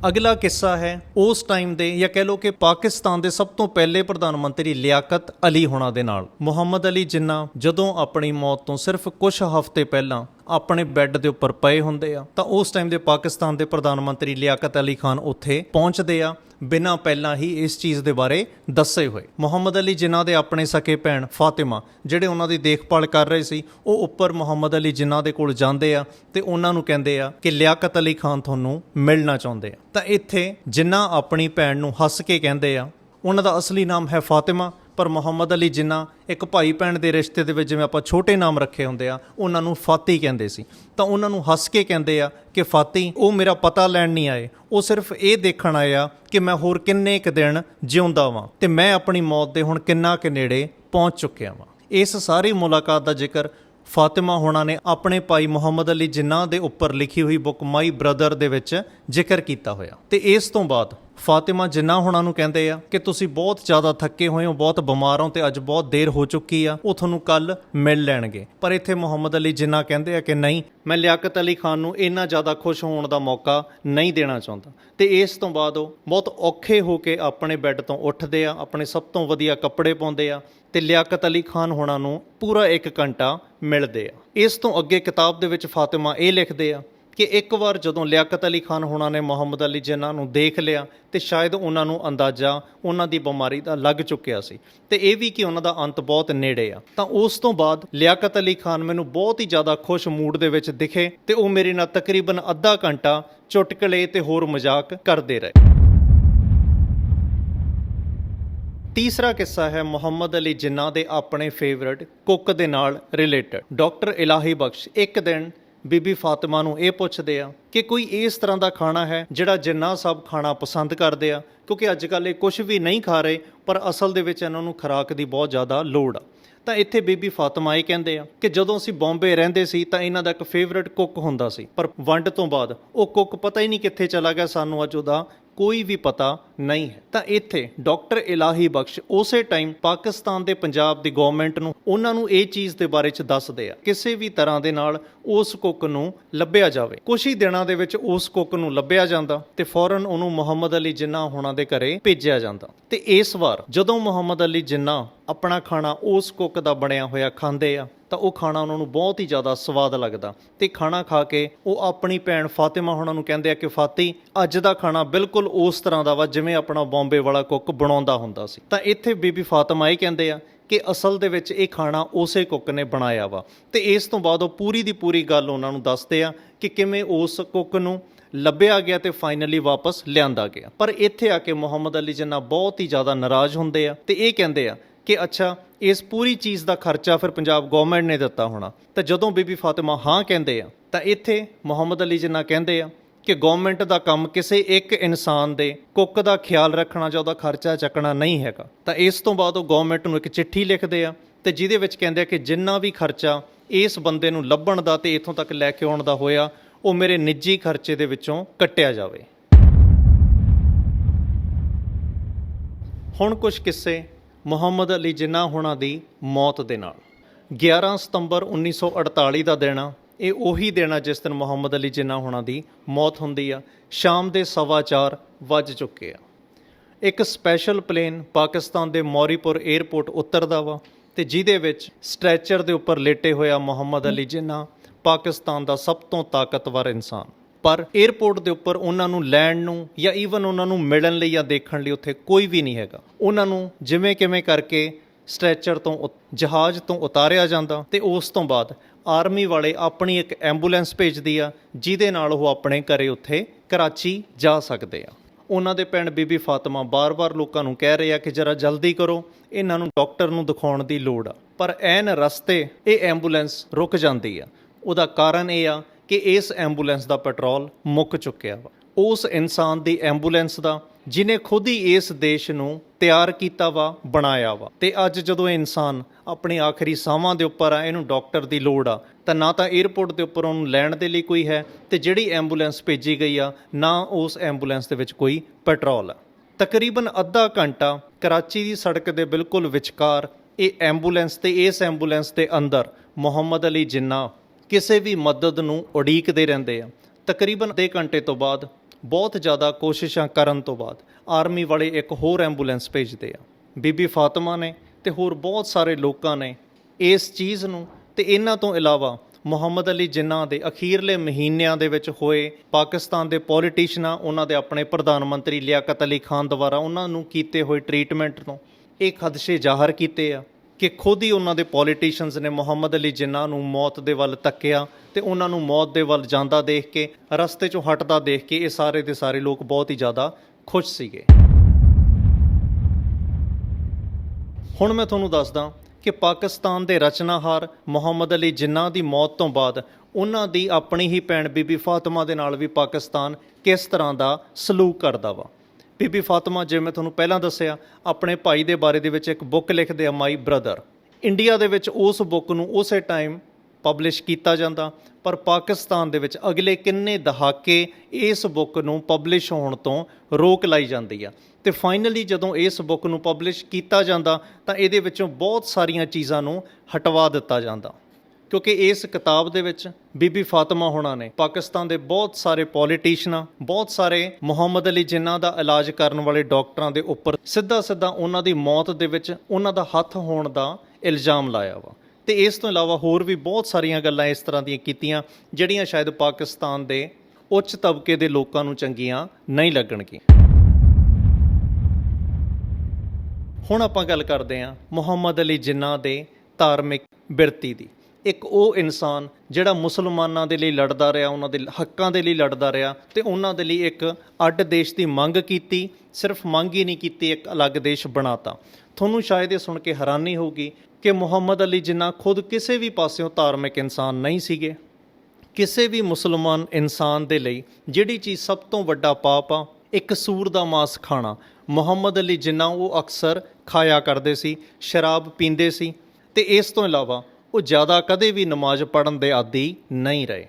ਅਗਲਾ ਕਿੱਸਾ ਹੈ, ਉਸ ਟਾਈਮ ਦੇ ਜਾਂ ਕਹਿ ਲਓ ਕਿ ਪਾਕਿਸਤਾਨ ਦੇ ਸਭ ਤੋਂ ਪਹਿਲੇ ਪ੍ਰਧਾਨ ਮੰਤਰੀ ਲਿਆਕਤ ਅਲੀ ਹੋਣਾ ਦੇ ਨਾਲ। ਮੁਹੰਮਦ ਅਲੀ ਜਿੰਨਾ ਜਦੋਂ ਆਪਣੀ ਮੌਤ ਤੋਂ ਸਿਰਫ ਕੁਝ ਹਫ਼ਤੇ ਪਹਿਲਾਂ ਆਪਣੇ ਬੈੱਡ ਦੇ ਉੱਪਰ ਪਏ ਹੁੰਦੇ ਆ, ਤਾਂ ਉਸ ਟਾਈਮ ਦੇ ਪਾਕਿਸਤਾਨ ਦੇ ਪ੍ਰਧਾਨ ਮੰਤਰੀ ਲਿਆਕਤ ਅਲੀ ਖਾਨ ਉੱਥੇ ਪਹੁੰਚਦੇ ਆ। ਬਿਨਾਂ ਪਹਿਲਾਂ ਹੀ ਇਸ ਚੀਜ਼ ਦੇ ਬਾਰੇ ਦੱਸੇ ਹੋਏ। ਮੁਹੰਮਦ ਅਲੀ ਜਿਨ੍ਹਾਂ ਦੇ ਆਪਣੇ ਸਕੇ ਭੈਣ ਫਾਤਿਮਾ, ਜਿਹੜੇ ਉਹਨਾਂ ਦੀ ਦੇਖਭਾਲ ਕਰ ਰਹੇ ਸੀ, ਉਹ ਉੱਪਰ ਮੁਹੰਮਦ ਅਲੀ ਜਿਨ੍ਹਾਂ ਦੇ ਕੋਲ ਜਾਂਦੇ ਆ ਤੇ ਉਹਨਾਂ ਨੂੰ ਕਹਿੰਦੇ ਆ ਕਿ ਲਿਆਕਤ ਅਲੀ ਖਾਨ ਤੁਹਾਨੂੰ ਮਿਲਣਾ ਚਾਹੁੰਦੇ ਆ। ਤਾਂ ਇੱਥੇ ਜਿਨ੍ਹਾਂ ਆਪਣੀ ਭੈਣ ਨੂੰ ਹੱਸ ਕੇ ਕਹਿੰਦੇ ਆ, ਉਹਨਾਂ ਦਾ ਅਸਲੀ ਨਾਮ ਹੈ ਫਾਤਿਮਾ ਪਰ ਮੁਹੰਮਦ ਅਲੀ ਜਿੰਨਾ ਇੱਕ ਭਾਈ ਭੈਣ ਦੇ ਰਿਸ਼ਤੇ ਦੇ ਵਿੱਚ ਜਿਵੇਂ ਆਪਾਂ ਛੋਟੇ ਨਾਮ ਰੱਖੇ ਹੁੰਦੇ ਆ, ਉਹਨਾਂ ਨੂੰ ਫਾਤੀ ਕਹਿੰਦੇ ਸੀ। ਤਾਂ ਉਹਨਾਂ ਨੂੰ ਹੱਸ ਕੇ ਕਹਿੰਦੇ ਆ ਕਿ ਫਾਤੀ ਉਹ ਮੇਰਾ ਪਤਾ ਲੈਣ ਨਹੀਂ ਆਏ। ਉਹ ਸਿਰਫ ਇਹ ਦੇਖਣ ਆਏ ਆ ਕਿ ਮੈਂ ਹੋਰ ਕਿੰਨੇ ਕੁ ਦਿਨ ਜਿਉਂਦਾ ਵਾਂ ਤੇ ਮੈਂ ਆਪਣੀ ਮੌਤ ਦੇ ਹੁਣ ਕਿੰਨਾ ਕੁ ਨੇੜੇ ਪਹੁੰਚ ਚੁੱਕਿਆ ਵਾਂ। ਇਸ ਸਾਰੀ ਮੁਲਾਕਾਤ ਦਾ ਜ਼ਿਕਰ ਫਾਤਿਮਾ ਹੋਣਾ ਨੇ ਆਪਣੇ ਭਾਈ ਮੁਹੰਮਦ ਅਲੀ ਜਿੰਨਾ ਦੇ ਉੱਪਰ ਲਿਖੀ ਹੋਈ ਬੁੱਕ ਮਾਈ ਬ੍ਰਦਰ ਦੇ ਵਿੱਚ ਜ਼ਿਕਰ ਕੀਤਾ ਹੋਇਆ। ਤੇ ਇਸ ਤੋਂ ਬਾਅਦ ਫਾਤਿਮਾ ਜਿੰਨਾ ਹੁਣਾਂ ਨੂੰ ਕਹਿੰਦੇ ਆ ਕਿ ਤੁਸੀਂ ਬਹੁਤ ਜ਼ਿਆਦਾ ਥੱਕੇ ਹੋਏ ਹੋ, ਬਹੁਤ ਬਿਮਾਰ ਹੋ ਤੇ ਅੱਜ ਬਹੁਤ ਦੇਰ ਹੋ ਚੁੱਕੀ ਆ, ਉਹ ਤੁਹਾਨੂੰ ਕੱਲ ਮਿਲ ਲੈਣਗੇ। ਪਰ ਇੱਥੇ ਮੁਹੰਮਦ ਅਲੀ ਜਿੰਨਾ ਕਹਿੰਦੇ ਆ ਕਿ ਨਹੀਂ, ਮੈਂ ਲਿਆਕਤ ਅਲੀ ਖਾਨ ਨੂੰ ਇੰਨਾ ਜ਼ਿਆਦਾ ਖੁਸ਼ ਹੋਣ ਦਾ ਮੌਕਾ ਨਹੀਂ ਦੇਣਾ ਚਾਹੁੰਦਾ। ਤੇ ਇਸ ਤੋਂ ਬਾਅਦ ਉਹ ਬਹੁਤ ਔਖੇ ਹੋ ਕੇ ਆਪਣੇ ਬੈੱਡ ਤੋਂ ਉੱਠਦੇ ਆ, ਆਪਣੇ ਸਭ ਤੋਂ ਵਧੀਆ ਕੱਪੜੇ ਪਾਉਂਦੇ ਆ ਤੇ ਲਿਆਕਤ ਅਲੀ ਖਾਨ ਹੋਣਾ ਨੂੰ ਪੂਰਾ 1 ਘੰਟਾ ਮਿਲਦੇ ਆ। ਇਸ ਤੋਂ ਅੱਗੇ ਕਿਤਾਬ ਦੇ ਵਿੱਚ ਫਾਤਿਮਾ ਇਹ ਲਿਖਦੇ ਆ ਕਿ ਇੱਕ ਵਾਰ ਜਦੋਂ ਲਿਆਕਤ ਅਲੀ ਖਾਨ ਹੋਣਾ ਨੇ ਮੁਹੰਮਦ ਅਲੀ ਜਿੰਨਾ ਨੂੰ ਦੇਖ ਲਿਆ ਤੇ ਸ਼ਾਇਦ ਉਹਨਾਂ ਨੂੰ ਅੰਦਾਜ਼ਾ ਉਹਨਾਂ ਦੀ ਬਿਮਾਰੀ ਦਾ ਲੱਗ ਚੁੱਕਿਆ ਸੀ। ਤੇ ਇਹ ਵੀ ਕਿ ਉਹਨਾਂ ਦਾ ਅੰਤ ਬਹੁਤ ਨੇੜੇ ਆ। ਤਾਂ ਉਸ ਤੋਂ ਬਾਅਦ ਲਿਆਕਤ ਅਲੀ ਖਾਨ ਮੈਨੂੰ ਬਹੁਤ ਹੀ ਜ਼ਿਆਦਾ ਖੁਸ਼ ਮੂਡ ਦੇ ਵਿੱਚ ਦਿਖੇ ਤੇ ਉਹ ਮੇਰੇ ਨਾਲ ਤਕਰੀਬਨ ਅੱਧਾ ਘੰਟਾ ਚੁਟਕਲੇ ਤੇ ਹੋਰ ਮਜ਼ਾਕ ਕਰਦੇ ਰਹੇ। ਤੀਸਰਾ ਕਿੱਸਾ ਹੈ ਮੁਹੰਮਦ ਅਲੀ ਜਿੰਨਾ ਦੇ ਆਪਣੇ ਫੇਵਰਿਟ ਕੁੱਕ ਦੇ ਨਾਲ ਰਿਲੇਟਡ ਡਾਕਟਰ ਇਲਾਹੀ ਬਖਸ਼ ਇੱਕ ਦਿਨ ਬੀਬੀ ਫਾਤਿਮਾ ਨੂੰ ਇਹ ਪੁੱਛਦੇ ਆ ਕਿ ਕੋਈ ਇਸ ਤਰ੍ਹਾਂ ਦਾ ਖਾਣਾ ਹੈ ਜਿਹੜਾ ਜਿੰਨਾ ਸਭ ਖਾਣਾ ਪਸੰਦ ਕਰਦੇ ਆ? ਕਿਉਂਕਿ ਅੱਜ ਕੱਲ੍ਹ ਇਹ ਕੁਝ ਵੀ ਨਹੀਂ ਖਾ ਰਹੇ, ਪਰ ਅਸਲ ਦੇ ਵਿੱਚ ਇਹਨਾਂ ਨੂੰ ਖੁਰਾਕ ਦੀ ਬਹੁਤ ਜ਼ਿਆਦਾ ਲੋੜ ਆ। ਤਾਂ ਇੱਥੇ ਬੀਬੀ ਫਾਤਿਮਾ ਇਹ ਕਹਿੰਦੇ ਆ ਕਿ ਜਦੋਂ ਅਸੀਂ ਬੰਬੇ ਰਹਿੰਦੇ ਸੀ ਤਾਂ ਇਹਨਾਂ ਦਾ ਇੱਕ ਫੇਵਰਿਟ ਕੁੱਕ ਹੁੰਦਾ ਸੀ। ਪਰ ਵੰਡ ਤੋਂ ਬਾਅਦ ਉਹ ਕੁੱਕ ਪਤਾ ਹੀ ਨਹੀਂ ਕਿੱਥੇ ਚਲਾ ਗਿਆ। ਸਾਨੂੰ ਅੱਜ ਉਹਦਾ ਕੋਈ ਵੀ ਪਤਾ ਨਹੀਂ। ਹੈ ਤਾਂ ਇੱਥੇ ਡਾਕਟਰ ਇਲਾਹੀ ਬਖਸ਼ ਉਸੇ ਟਾਈਮ ਪਾਕਿਸਤਾਨ ਦੇ ਪੰਜਾਬ ਦੀ ਗਵਰਨਮੈਂਟ ਨੂੰ ਉਹਨਾਂ ਨੂੰ ਇਹ ਚੀਜ਼ ਦੇ ਬਾਰੇ ਚ ਦੱਸਦੇ ਆ, ਕਿਸੇ ਵੀ ਤਰ੍ਹਾਂ ਦੇ ਨਾਲ ਉਸ ਕੁੱਕ ਨੂੰ ਲੱਭਿਆ ਜਾਵੇ। ਕੁਝ ਹੀ ਦਿਨਾਂ ਦੇ ਵਿੱਚ ਉਸ ਕੁੱਕ ਨੂੰ ਲੱਭਿਆ ਜਾਂਦਾ ਤੇ ਫੌਰਨ ਉਹਨੂੰ ਮੁਹੰਮਦ ਅਲੀ ਜਿੰਨਾ ਹੋਣਾ ਦੇ ਘਰੇ ਭੇਜਿਆ ਜਾਂਦਾ। ਤੇ ਇਸ ਵਾਰ ਜਦੋਂ ਮੁਹੰਮਦ ਅਲੀ ਜਿੰਨਾ ਆਪਣਾ ਖਾਣਾ ਉਸ ਕੁੱਕ ਦਾ ਬਣਿਆ ਹੋਇਆ ਖਾਂਦੇ ਆ, ਤਾਂ ਉਹ ਖਾਣਾ ਉਹਨਾਂ ਨੂੰ ਬਹੁਤ ਹੀ ਜ਼ਿਆਦਾ ਸਵਾਦ ਲੱਗਦਾ। ਤੇ ਖਾਣਾ ਖਾ ਕੇ ਉਹ ਆਪਣੀ ਭੈਣ ਫਾਤਿਮਾ ਉਹਨਾਂ ਨੂੰ ਕਹਿੰਦੇ ਆ ਕਿ ਫਾਤੀ, ਅੱਜ ਦਾ ਖਾਣਾ ਬਿਲਕੁਲ ਉਸ ਤਰ੍ਹਾਂ ਦਾ ਵਾ, ਜਿਵੇਂ ਆਪਣਾ ਬੰਬੇ ਵਾਲਾ ਕੁੱਕ ਬਣਾਉਂਦਾ ਹੁੰਦਾ ਸੀ। ਤਾਂ ਇੱਥੇ ਬੀਬੀ ਫਾਤਿਮਾ ਇਹ ਕਹਿੰਦੇ ਆ ਕਿ ਅਸਲ ਦੇ ਵਿੱਚ ਇਹ ਖਾਣਾ ਉਸੇ ਕੁੱਕ ਨੇ ਬਣਾਇਆ ਵਾ। ਤੇ ਇਸ ਤੋਂ ਬਾਅਦ ਉਹ ਪੂਰੀ ਦੀ ਪੂਰੀ ਗੱਲ ਉਹਨਾਂ ਨੂੰ ਦੱਸਦੇ ਆ ਕਿ ਕਿਵੇਂ ਉਸ ਕੁੱਕ ਨੂੰ ਲੱਭਿਆ ਗਿਆ ਤੇ ਫਾਈਨਲੀ ਵਾਪਸ ਲਿਆਂਦਾ ਗਿਆ। ਪਰ ਇੱਥੇ ਆ ਕੇ ਮੁਹੰਮਦ ਅਲੀ ਜਿੰਨਾ ਬਹੁਤ ਹੀ ਜ਼ਿਆਦਾ ਨਾਰਾਜ਼ ਹੁੰਦੇ ਆ ਤੇ ਇਹ ਕਹਿੰਦੇ ਆ ਕਿ ਅੱਛਾ, ਇਸ ਪੂਰੀ ਚੀਜ਼ ਦਾ ਖਰਚਾ ਫਿਰ ਪੰਜਾਬ ਗਵਰਨਮੈਂਟ ਨੇ ਦਿੱਤਾ ਹੋਣਾ। ਤਾਂ ਜਦੋਂ ਬੀਬੀ ਫਾਤਿਮਾ ਹਾਂ ਕਹਿੰਦੇ ਆ, ਤਾਂ ਇੱਥੇ ਮੁਹੰਮਦ ਅਲੀ ਜਿੰਨਾ ਕਹਿੰਦੇ ਆ ਕਿ ਗਵਰਨਮੈਂਟ ਦਾ ਕੰਮ ਕਿਸੇ ਇੱਕ ਇਨਸਾਨ ਦੇ ਕੁੱਕ ਦਾ ਖਿਆਲ ਰੱਖਣਾ ਜਾਂ ਉਹਦਾ ਖਰਚਾ ਚੱਕਣਾ ਨਹੀਂ ਹੈਗਾ। ਤਾਂ ਇਸ ਤੋਂ ਬਾਅਦ ਉਹ ਗਵਰਨਮੈਂਟ ਨੂੰ ਇੱਕ ਚਿੱਠੀ ਲਿਖਦੇ ਆ ਤੇ ਜਿਹਦੇ ਵਿੱਚ ਕਹਿੰਦੇ ਆ ਕਿ ਜਿੰਨਾ ਵੀ ਖਰਚਾ ਇਸ ਬੰਦੇ ਨੂੰ ਲੱਭਣ ਦਾ ਤੇ ਇੱਥੋਂ ਤੱਕ ਲੈ ਕੇ ਆਉਣ ਦਾ ਹੋਇਆ, ਉਹ ਮੇਰੇ ਨਿੱਜੀ ਖਰਚੇ ਦੇ ਵਿੱਚੋਂ ਕੱਟਿਆ ਜਾਵੇ। ਹੁਣ ਕੁਝ ਕਿੱਸੇ ਮੁਹੰਮਦ ਅਲੀ ਜਿੰਨਾ ਹੋਣਾ ਦੀ ਮੌਤ ਦੇ ਨਾਲ। 11 ਸਤੰਬਰ 1948 ਦਾ ਦਿਨ ਆ ਇਹ ਉਹੀ ਦਿਨ ਆ ਜਿਸ ਦਿਨ ਮੁਹੰਮਦ ਅਲੀ ਜਿੰਨਾ ਹੋਣਾ ਦੀ ਮੌਤ ਹੁੰਦੀ ਆ। ਸ਼ਾਮ ਦੇ ਸਵਾ ਚਾਰ ਵੱਜ ਚੁੱਕੇ ਆ। ਇੱਕ ਸਪੈਸ਼ਲ ਪਲੇਨ ਪਾਕਿਸਤਾਨ ਦੇ ਮੌਰੀਪੁਰ 에ਅਰਪੋਰਟ ਉਤਰਦਾ ਵਾ ਤੇ ਜਿਹਦੇ ਵਿੱਚ ਸਟ੍ਰੈਚਰ ਦੇ ਉੱਪਰ ਲੇਟੇ ਹੋਇਆ ਮੁਹੰਮਦ ਅਲੀ ਜਿੰਨਾ ਪਾਕਿਸਤਾਨ ਦਾ ਸਭ ਤੋਂ ਤਾਕਤਵਰ ਇਨਸਾਨ। ਪਰ 에ਅਰਪੋਰਟ ਦੇ ਉੱਪਰ ਉਹਨਾਂ ਨੂੰ ਲੈਣ ਨੂੰ ਜਾਂ ਈਵਨ ਉਹਨਾਂ ਨੂੰ ਮਿਲਣ ਲਈ ਜਾਂ ਦੇਖਣ ਲਈ ਉੱਥੇ ਕੋਈ ਵੀ ਨਹੀਂ ਹੈਗਾ। ਉਹਨਾਂ ਨੂੰ ਜਿਵੇਂ ਕਿਵੇਂ ਕਰਕੇ ਸਟ੍ਰੈਚਰ ਤੋਂ ਉਤ- ਜਹਾਜ਼ ਤੋਂ ਉਤਾਰਿਆ ਜਾਂਦਾ ਤੇ ਉਸ ਤੋਂ ਬਾਅਦ ਆਰਮੀ ਵਾਲੇ ਆਪਣੀ ਇੱਕ ਐਂਬੂਲੈਂਸ ਭੇਜਦੀ ਆ, ਜਿਹਦੇ ਨਾਲ ਉਹ ਆਪਣੇ ਘਰੇ ਉੱਥੇ ਕਰਾਚੀ ਜਾ ਸਕਦੇ ਆ। ਉਹਨਾਂ ਦੇ ਪਿੰਡ ਬੀਬੀ ਫਾਤਿਮਾ ਬਾਰ-ਬਾਰ ਲੋਕਾਂ ਨੂੰ ਕਹਿ ਰਹੇ ਆ ਕਿ ਜਰਾ ਜਲਦੀ ਕਰੋ, ਇਹਨਾਂ ਨੂੰ ਡਾਕਟਰ ਨੂੰ ਦਿਖਾਉਣ ਦੀ ਲੋੜ ਆ। ਪਰ ਐਨ ਰਸਤੇ ਇਹ ਐਂਬੂਲੈਂਸ ਰੁਕ ਜਾਂਦੀ ਆ। ਉਹਦਾ ਕਾਰਨ ਇਹ ਆ ਕਿ ਇਸ ਐਂਬੂਲੈਂਸ ਦਾ ਪੈਟਰੋਲ ਮੁੱਕ ਚੁੱਕਿਆ ਵਾ। ਉਸ ਇਨਸਾਨ ਦੀ ਐਂਬੂਲੈਂਸ ਦਾ ਜਿਨੇ ਖੁਦ ਹੀ ਇਸ ਦੇਸ਼ ਨੂੰ ਤਿਆਰ ਕੀਤਾ ਵਾ, ਬਣਾਇਆ ਵਾ। ਤੇ ਅੱਜ ਜਦੋਂ ਇਹ ਇਨਸਾਨ ਆਪਣੇ ਆਖਰੀ ਸਾਹਾਂ ਦੇ ਉੱਪਰ ਆ, ਇਹਨੂੰ ਡਾਕਟਰ ਦੀ ਲੋੜ ਆ, ਤਾਂ ਨਾ ਤਾਂ 에ਅਰਪੋਰਟ ਦੇ ਉੱਪਰ ਉਹਨੂੰ ਲੈਣ ਦੇ ਲਈ ਕੋਈ ਹੈ, ਤੇ ਜਿਹੜੀ ਐਂਬੂਲੈਂਸ ਭੇਜੀ ਗਈ ਆ, ਨਾ ਉਸ ਐਂਬੂਲੈਂਸ ਦੇ ਵਿੱਚ ਕੋਈ ਪੈਟਰੋਲ ਆ। ਤਕਰੀਬਨ ਅੱਧਾ ਘੰਟਾ ਕਰਾਚੀ ਦੀ ਸੜਕ ਦੇ ਬਿਲਕੁਲ ਵਿਚਕਾਰ ਇਹ ਐਂਬੂਲੈਂਸ ਤੇ ਇਸ ਐਂਬੂਲੈਂਸ ਦੇ ਅੰਦਰ ਮੁਹੰਮਦ ਅਲੀ ਜਿੰਨਾ ਕਿਸੇ ਵੀ ਮਦਦ ਨੂੰ ਉਡੀਕਦੇ ਰਹਿੰਦੇ ਆ। ਤਕਰੀਬਨ ਅੱਧੇ ਘੰਟੇ ਤੋਂ ਬਾਅਦ ਬਹੁਤ ਜ਼ਿਆਦਾ ਕੋਸ਼ਿਸ਼ਾਂ ਕਰਨ ਤੋਂ ਬਾਅਦ ਆਰਮੀ ਵਾਲੇ ਇੱਕ ਹੋਰ ਐਂਬੂਲੈਂਸ ਭੇਜਦੇ ਆ। ਬੀਬੀ ਫਾਤਿਮਾ ਨੇ ਤੇ ਹੋਰ ਬਹੁਤ ਸਾਰੇ ਲੋਕਾਂ ਨੇ ਇਸ ਚੀਜ਼ ਨੂੰ ਤੇ ਇਹਨਾਂ ਤੋਂ ਇਲਾਵਾ ਮੁਹੰਮਦ ਅਲੀ ਜਿੰਨਾ ਦੇ ਅਖੀਰਲੇ ਮਹੀਨਿਆਂ ਦੇ ਵਿੱਚ ਹੋਏ ਪਾਕਿਸਤਾਨ ਦੇ ਪੋਲੀਟੀਸ਼ੀਅਨਾਂ ਉਹਨਾਂ ਦੇ ਆਪਣੇ ਪ੍ਰਧਾਨ ਮੰਤਰੀ ਲਿਆਕਤ ਅਲੀ ਖਾਨ ਦੁਆਰਾ ਉਹਨਾਂ ਨੂੰ ਕੀਤੇ ਹੋਏ ਟ੍ਰੀਟਮੈਂਟ ਤੋਂ ਇਹ ਖਦਸ਼ੇ ਜ਼ਾਹਰ ਕੀਤੇ ਆ। ਕਿ ਖੁਦ ਹੀ ਉਹਨਾਂ ਦੇ ਪੋਲੀਟੀਸ਼ੀਅਨਸ ਨੇ ਮੁਹੰਮਦ ਅਲੀ ਜਿੰਨਾ ਨੂੰ ਮੌਤ ਦੇ ਵੱਲ ਤੱਕਿਆ ਤੇ ਉਹਨਾਂ ਨੂੰ ਮੌਤ ਦੇ ਵੱਲ ਜਾਂਦਾ ਦੇਖ ਕੇ, ਰਸਤੇ 'ਚੋਂ ਹਟਦਾ ਦੇਖ ਕੇ ਇਹ ਸਾਰੇ ਦੇ ਸਾਰੇ ਲੋਕ ਬਹੁਤ ਹੀ ਜ਼ਿਆਦਾ ਖੁਸ਼ ਸੀਗੇ। ਹੁਣ ਮੈਂ ਤੁਹਾਨੂੰ ਦੱਸਦਾ ਕਿ ਪਾਕਿਸਤਾਨ ਦੇ ਰਚਨਾਹਾਰ ਮੁਹੰਮਦ ਅਲੀ ਜਿੰਨਾ ਦੀ ਮੌਤ ਤੋਂ ਬਾਅਦ ਉਹਨਾਂ ਦੀ ਆਪਣੀ ਹੀ ਭੈਣ ਬੀਬੀ ਫਾਤਿਮਾ ਦੇ ਨਾਲ ਵੀ ਪਾਕਿਸਤਾਨ ਕਿਸ ਤਰ੍ਹਾਂ ਦਾ ਸਲੂਕ ਕਰਦਾ ਵਾ। ਬੀਬੀ ਫਾਤਿਮਾ ਜਿਵੇਂ ਮੈਂ ਤੁਹਾਨੂੰ ਪਹਿਲਾਂ ਦੱਸਿਆ, ਆਪਣੇ ਭਾਈ ਦੇ ਬਾਰੇ ਦੇ ਵਿੱਚ ਇੱਕ ਬੁੱਕ ਲਿਖਦੇ ਆ ਮਾਈ ਬ੍ਰਦਰ ਇੰਡੀਆ ਦੇ ਵਿੱਚ ਉਸ ਬੁੱਕ ਨੂੰ ਉਸੇ ਟਾਈਮ ਪਬਲਿਸ਼ ਕੀਤਾ ਜਾਂਦਾ, ਪਰ ਪਾਕਿਸਤਾਨ ਦੇ ਵਿੱਚ ਅਗਲੇ ਕਿੰਨੇ ਦਹਾਕੇ ਇਸ ਬੁੱਕ ਨੂੰ ਪਬਲਿਸ਼ ਹੋਣ ਤੋਂ ਰੋਕ ਲਾਈ ਜਾਂਦੀ ਆ। ਤੇ ਫਾਈਨਲੀ ਜਦੋਂ ਇਸ ਬੁੱਕ ਨੂੰ ਪਬਲਿਸ਼ ਕੀਤਾ ਜਾਂਦਾ, ਤਾਂ ਇਹਦੇ ਵਿੱਚੋਂ ਬਹੁਤ ਸਾਰੀਆਂ ਚੀਜ਼ਾਂ ਨੂੰ ਹਟਵਾ ਦਿੱਤਾ ਜਾਂਦਾ। ਕਿਉਂਕਿ ਇਸ ਕਿਤਾਬ ਦੇ ਵਿੱਚ ਬੀਬੀ ਫਾਤਿਮਾ ਹੋਣਾ ਨੇ ਪਾਕਿਸਤਾਨ ਦੇ ਬਹੁਤ ਸਾਰੇ ਪੋਲੀਟੀਸ਼ੀਅਨਾਂ ਬਹੁਤ ਸਾਰੇ ਮੁਹੰਮਦ ਅਲੀ ਜਿੰਨਾ ਦਾ ਇਲਾਜ ਕਰਨ ਵਾਲੇ ਡਾਕਟਰਾਂ ਦੇ ਉੱਪਰ ਸਿੱਧਾ ਸਿੱਧਾ ਉਹਨਾਂ ਦੀ ਮੌਤ ਦੇ ਵਿੱਚ ਉਹਨਾਂ ਦਾ ਹੱਥ ਹੋਣ ਦਾ ਇਲਜ਼ਾਮ ਲਾਇਆ ਵਾ। ਤੇ ਇਸ ਤੋਂ ਇਲਾਵਾ ਹੋਰ ਵੀ ਬਹੁਤ ਸਾਰੀਆਂ ਗੱਲਾਂ ਇਸ ਤਰ੍ਹਾਂ ਦੀਆਂ ਕੀਤੀਆਂ, ਜਿਹੜੀਆਂ ਸ਼ਾਇਦ ਪਾਕਿਸਤਾਨ ਦੇ ਉੱਚ ਤਬਕੇ ਦੇ ਲੋਕਾਂ ਨੂੰ ਚੰਗੀਆਂ ਨਹੀਂ ਲੱਗਣਗੀਆਂ। ਹੁਣ ਆਪਾਂ ਗੱਲ ਕਰਦੇ ਹਾਂ ਮੁਹੰਮਦ ਅਲੀ ਜਿੰਨਾ ਦੇ ਧਾਰਮਿਕ ਬਿਰਤੀ ਦੀ। ਇੱਕ ਉਹ ਇਨਸਾਨ ਜਿਹੜਾ ਮੁਸਲਮਾਨਾਂ ਦੇ ਲਈ ਲੜਦਾ ਰਿਹਾ, ਉਹਨਾਂ ਦੇ ਹੱਕਾਂ ਦੇ ਲਈ ਲੜਦਾ ਰਿਹਾ ਤੇ ਉਹਨਾਂ ਦੇ ਲਈ ਇੱਕ ਅੱਡ ਦੇਸ਼ ਦੀ ਮੰਗ ਕੀਤੀ, ਸਿਰਫ ਮੰਗ ਹੀ ਨਹੀਂ ਕੀਤੀ, ਇੱਕ ਅਲੱਗ ਦੇਸ਼ ਬਣਾਤਾ। ਤੁਹਾਨੂੰ ਸ਼ਾਇਦ ਇਹ ਸੁਣ ਕੇ ਹੈਰਾਨੀ ਹੋਊਗੀ ਕਿ ਮੁਹੰਮਦ ਅਲੀ ਜਿੰਨਾ ਖੁਦ ਕਿਸੇ ਵੀ ਪਾਸਿਓਂ ਧਾਰਮਿਕ ਇਨਸਾਨ ਨਹੀਂ ਸੀਗੇ। ਕਿਸੇ ਵੀ ਮੁਸਲਮਾਨ ਇਨਸਾਨ ਦੇ ਲਈ ਜਿਹੜੀ ਚੀਜ਼ ਸਭ ਤੋਂ ਵੱਡਾ ਪਾਪ ਆ, ਇੱਕ ਸੂਰ ਦਾ ਮਾਸ ਖਾਣਾ। ਮੁਹੰਮਦ ਅਲੀ ਜਿੰਨਾ ਉਹ ਅਕਸਰ ਖਾਇਆ ਕਰਦੇ ਸੀ, ਸ਼ਰਾਬ ਪੀਂਦੇ ਸੀ ਤੇ ਇਸ ਤੋਂ ਇਲਾਵਾ ਉਹ ਜ਼ਿਆਦਾ ਕਦੇ ਵੀ ਨਮਾਜ਼ ਪੜ੍ਹਨ ਦੇ ਆਦੀ ਨਹੀਂ ਰਹੇ।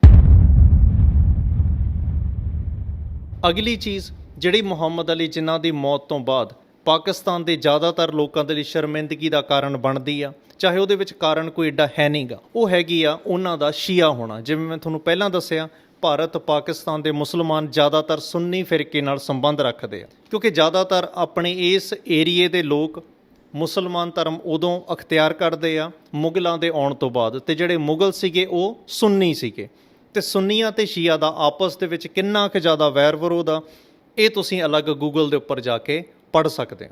ਅਗਲੀ ਚੀਜ਼, ਜਿਹੜੀ ਮੁਹੰਮਦ ਅਲੀ ਜਿਨ੍ਹਾਂ ਦੀ ਮੌਤ ਤੋਂ ਬਾਅਦ ਪਾਕਿਸਤਾਨ ਦੇ ਜ਼ਿਆਦਾਤਰ ਲੋਕਾਂ ਦੇ ਲਈ ਸ਼ਰਮਿੰਦਗੀ ਦਾ ਕਾਰਨ ਬਣਦੀ ਆ, ਚਾਹੇ ਉਹਦੇ ਵਿੱਚ ਕਾਰਨ ਕੋਈ ਏਡਾ ਹੈ ਨਹੀਂਗਾ ਉਹ ਹੈਗੀ ਆ, ਉਹਨਾਂ ਦਾ ਸ਼ੀਆ ਹੋਣਾ। ਜਿਵੇਂ ਮੈਂ ਤੁਹਾਨੂੰ ਪਹਿਲਾਂ ਦੱਸਿਆ, ਭਾਰਤ ਪਾਕਿਸਤਾਨ ਦੇ ਮੁਸਲਮਾਨ ਜ਼ਿਆਦਾਤਰ ਸੁੰਨੀ ਫਿਰਕੇ ਨਾਲ ਸੰਬੰਧ ਰੱਖਦੇ ਆ। ਕਿਉਂਕਿ ਜ਼ਿਆਦਾਤਰ ਆਪਣੇ ਇਸ ਏਰੀਏ ਦੇ ਲੋਕ ਮੁਸਲਮਾਨ ਧਰਮ ਉਦੋਂ ਅਖਤਿਆਰ ਕਰਦੇ ਆ, ਮੁਗਲਾਂ ਦੇ ਆਉਣ ਤੋਂ ਬਾਅਦ ਤੇ ਜਿਹੜੇ ਮੁਗਲ ਸੀਗੇ ਉਹ ਸੁੰਨੀ ਸੀਗੇ। ਤੇ ਸੁੰਨੀਆਂ ਤੇ ਸ਼ੀਆ ਦਾ ਆਪਸ ਦੇ ਵਿੱਚ ਕਿੰਨਾ ਕੁ ਜ਼ਿਆਦਾ ਵੈਰ ਵਿਰੋਧ ਆ, ਇਹ ਤੁਸੀਂ ਅਲੱਗ ਗੂਗਲ ਦੇ ਉੱਪਰ ਜਾ ਕੇ ਪੜ੍ਹ ਸਕਦੇ ਹੋ।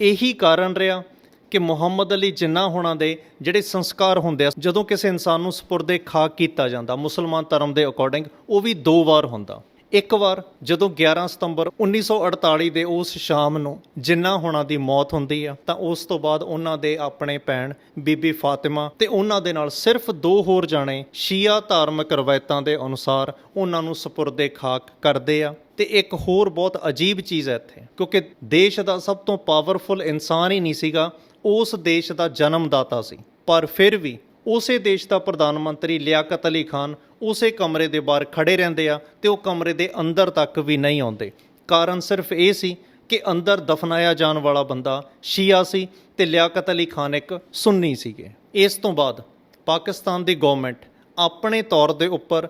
ਇਹੀ ਕਾਰਨ ਰਿਹਾ ਕਿ ਮੁਹੰਮਦ ਅਲੀ ਜਿੰਨਾ ਹੋਣਾ ਦੇ ਜਿਹੜੇ ਸੰਸਕਾਰ ਹੁੰਦੇ ਆ, ਜਦੋਂ ਕਿਸੇ ਇਨਸਾਨ ਨੂੰ ਸਪੁਰਦੇ ਖਾਕ ਕੀਤਾ ਜਾਂਦਾ, ਮੁਸਲਮਾਨ ਧਰਮ ਦੇ ਅਕੋਰਡਿੰਗ ਉਹ ਵੀ ਦੋ ਵਾਰ ਹੁੰਦਾ। ਇੱਕ ਵਾਰ ਜਦੋਂ 11 ਸਤੰਬਰ 1948 ਦੇ ਉਸ ਸ਼ਾਮ ਨੂੰ ਜਿੰਨਾ ਹੋਣਾ ਦੀ ਮੌਤ ਹੁੰਦੀ ਆ, ਤਾਂ ਉਸ ਤੋਂ ਬਾਅਦ ਉਹਨਾਂ ਦੇ ਆਪਣੇ ਭੈਣ ਬੀਬੀ ਫਾਤਿਮਾ ਤੇ ਉਹਨਾਂ ਦੇ ਨਾਲ ਸਿਰਫ ਦੋ ਹੋਰ ਜਾਣੇ ਸ਼ੀਆ ਧਾਰਮਿਕ ਰਵਾਇਤਾਂ ਦੇ ਅਨੁਸਾਰ ਉਹਨਾਂ ਨੂੰ ਸਪੁਰਦੇ ਖਾਕ ਕਰਦੇ ਆ। ਤੇ ਇੱਕ ਹੋਰ ਬਹੁਤ ਅਜੀਬ ਚੀਜ਼ ਹੈ ਇੱਥੇ, ਕਿਉਂਕਿ ਦੇਸ਼ ਦਾ ਸਭ ਤੋਂ ਪਾਵਰਫੁਲ ਇਨਸਾਨ ਹੀ ਨਹੀਂ ਸੀਗਾ, ਉਸ ਦੇਸ਼ ਦਾ ਜਨਮਦਾਤਾ ਸੀ। ਪਰ ਫਿਰ ਵੀ ਉਸੇ ਦੇਸ਼ ਦਾ ਪ੍ਰਧਾਨ ਮੰਤਰੀ ਲਿਆਕਤ ਅਲੀ ਖਾਨ ਉਸੇ ਕਮਰੇ ਦੇ ਬਾਹਰ ਖੜੇ ਰਹਿੰਦੇ ਆ ਤੇ ਉਹ ਕਮਰੇ ਦੇ ਅੰਦਰ ਤੱਕ ਵੀ ਨਹੀਂ ਆਉਂਦੇ। ਕਾਰਨ ਸਿਰਫ ਇਹ ਸੀ ਕਿ ਅੰਦਰ ਦਫਨਾਇਆ ਜਾਣ ਵਾਲਾ ਬੰਦਾ ਸ਼ੀਆ ਸੀ ਤੇ ਲਿਆਕਤ ਅਲੀ ਖਾਨ ਇੱਕ ਸੁੰਨੀ ਸੀਗੇ। ਇਸ ਤੋਂ ਬਾਅਦ ਪਾਕਿਸਤਾਨ ਦੀ ਗਵਰਨਮੈਂਟ ਆਪਣੇ ਤੌਰ ਦੇ ਉੱਪਰ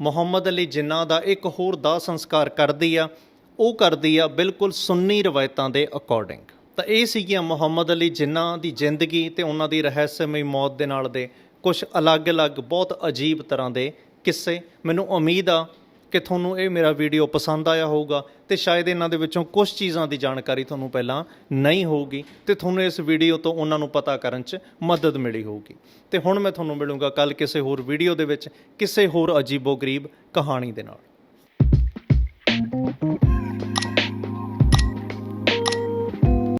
ਮੁਹੰਮਦ ਅਲੀ ਜਿੰਨਾ ਦਾ ਇੱਕ ਹੋਰ ਦਾਹ ਸੰਸਕਾਰ ਕਰਦੀ ਆ, ਉਹ ਕਰਦੀ ਆ ਬਿਲਕੁਲ ਸੁੰਨੀ ਰਵਾਇਤਾਂ ਦੇ ਅਕੋਰਡਿੰਗ ਤਾਂ ਇਹ ਸੀਗੀਆਂ ਮੁਹੰਮਦ ਅਲੀ ਜਿੰਨਾ ਦੀ ਜ਼ਿੰਦਗੀ ਤੇ ਉਹਨਾਂ ਦੀ ਰਹੱਸਮਈ ਮੌਤ ਦੇ ਨਾਲ ਦੇ ਕੁਝ ਅਲੱਗ-ਅਲੱਗ, ਬਹੁਤ ਅਜੀਬ ਤਰ੍ਹਾਂ ਦੇ ਕਿੱਸੇ। ਮੈਨੂੰ ਉਮੀਦ ਆ ਕਿ ਤੁਹਾਨੂੰ ਇਹ ਮੇਰਾ ਵੀਡੀਓ ਪਸੰਦ ਆਇਆ ਹੋਊਗਾ ਤੇ ਸ਼ਾਇਦ ਇਹਨਾਂ ਦੇ ਵਿੱਚੋਂ ਕੁਝ ਚੀਜ਼ਾਂ ਦੀ ਜਾਣਕਾਰੀ ਤੁਹਾਨੂੰ ਪਹਿਲਾਂ ਨਹੀਂ ਹੋਊਗੀ ਤੇ ਤੁਹਾਨੂੰ ਇਸ ਵੀਡੀਓ ਤੋਂ ਉਹਨਾਂ ਨੂੰ ਪਤਾ ਕਰਨ 'ਚ ਮਦਦ ਮਿਲੀ ਹੋਊਗੀ। ਤੇ ਹੁਣ ਮੈਂ ਤੁਹਾਨੂੰ ਮਿਲੂੰਗਾ ਕੱਲ ਕਿਸੇ ਹੋਰ ਵੀਡੀਓ ਦੇ ਵਿੱਚ, ਕਿਸੇ ਹੋਰ ਅਜੀਬੋ-ਗਰੀਬ ਕਹਾਣੀ ਦੇ ਨਾਲ।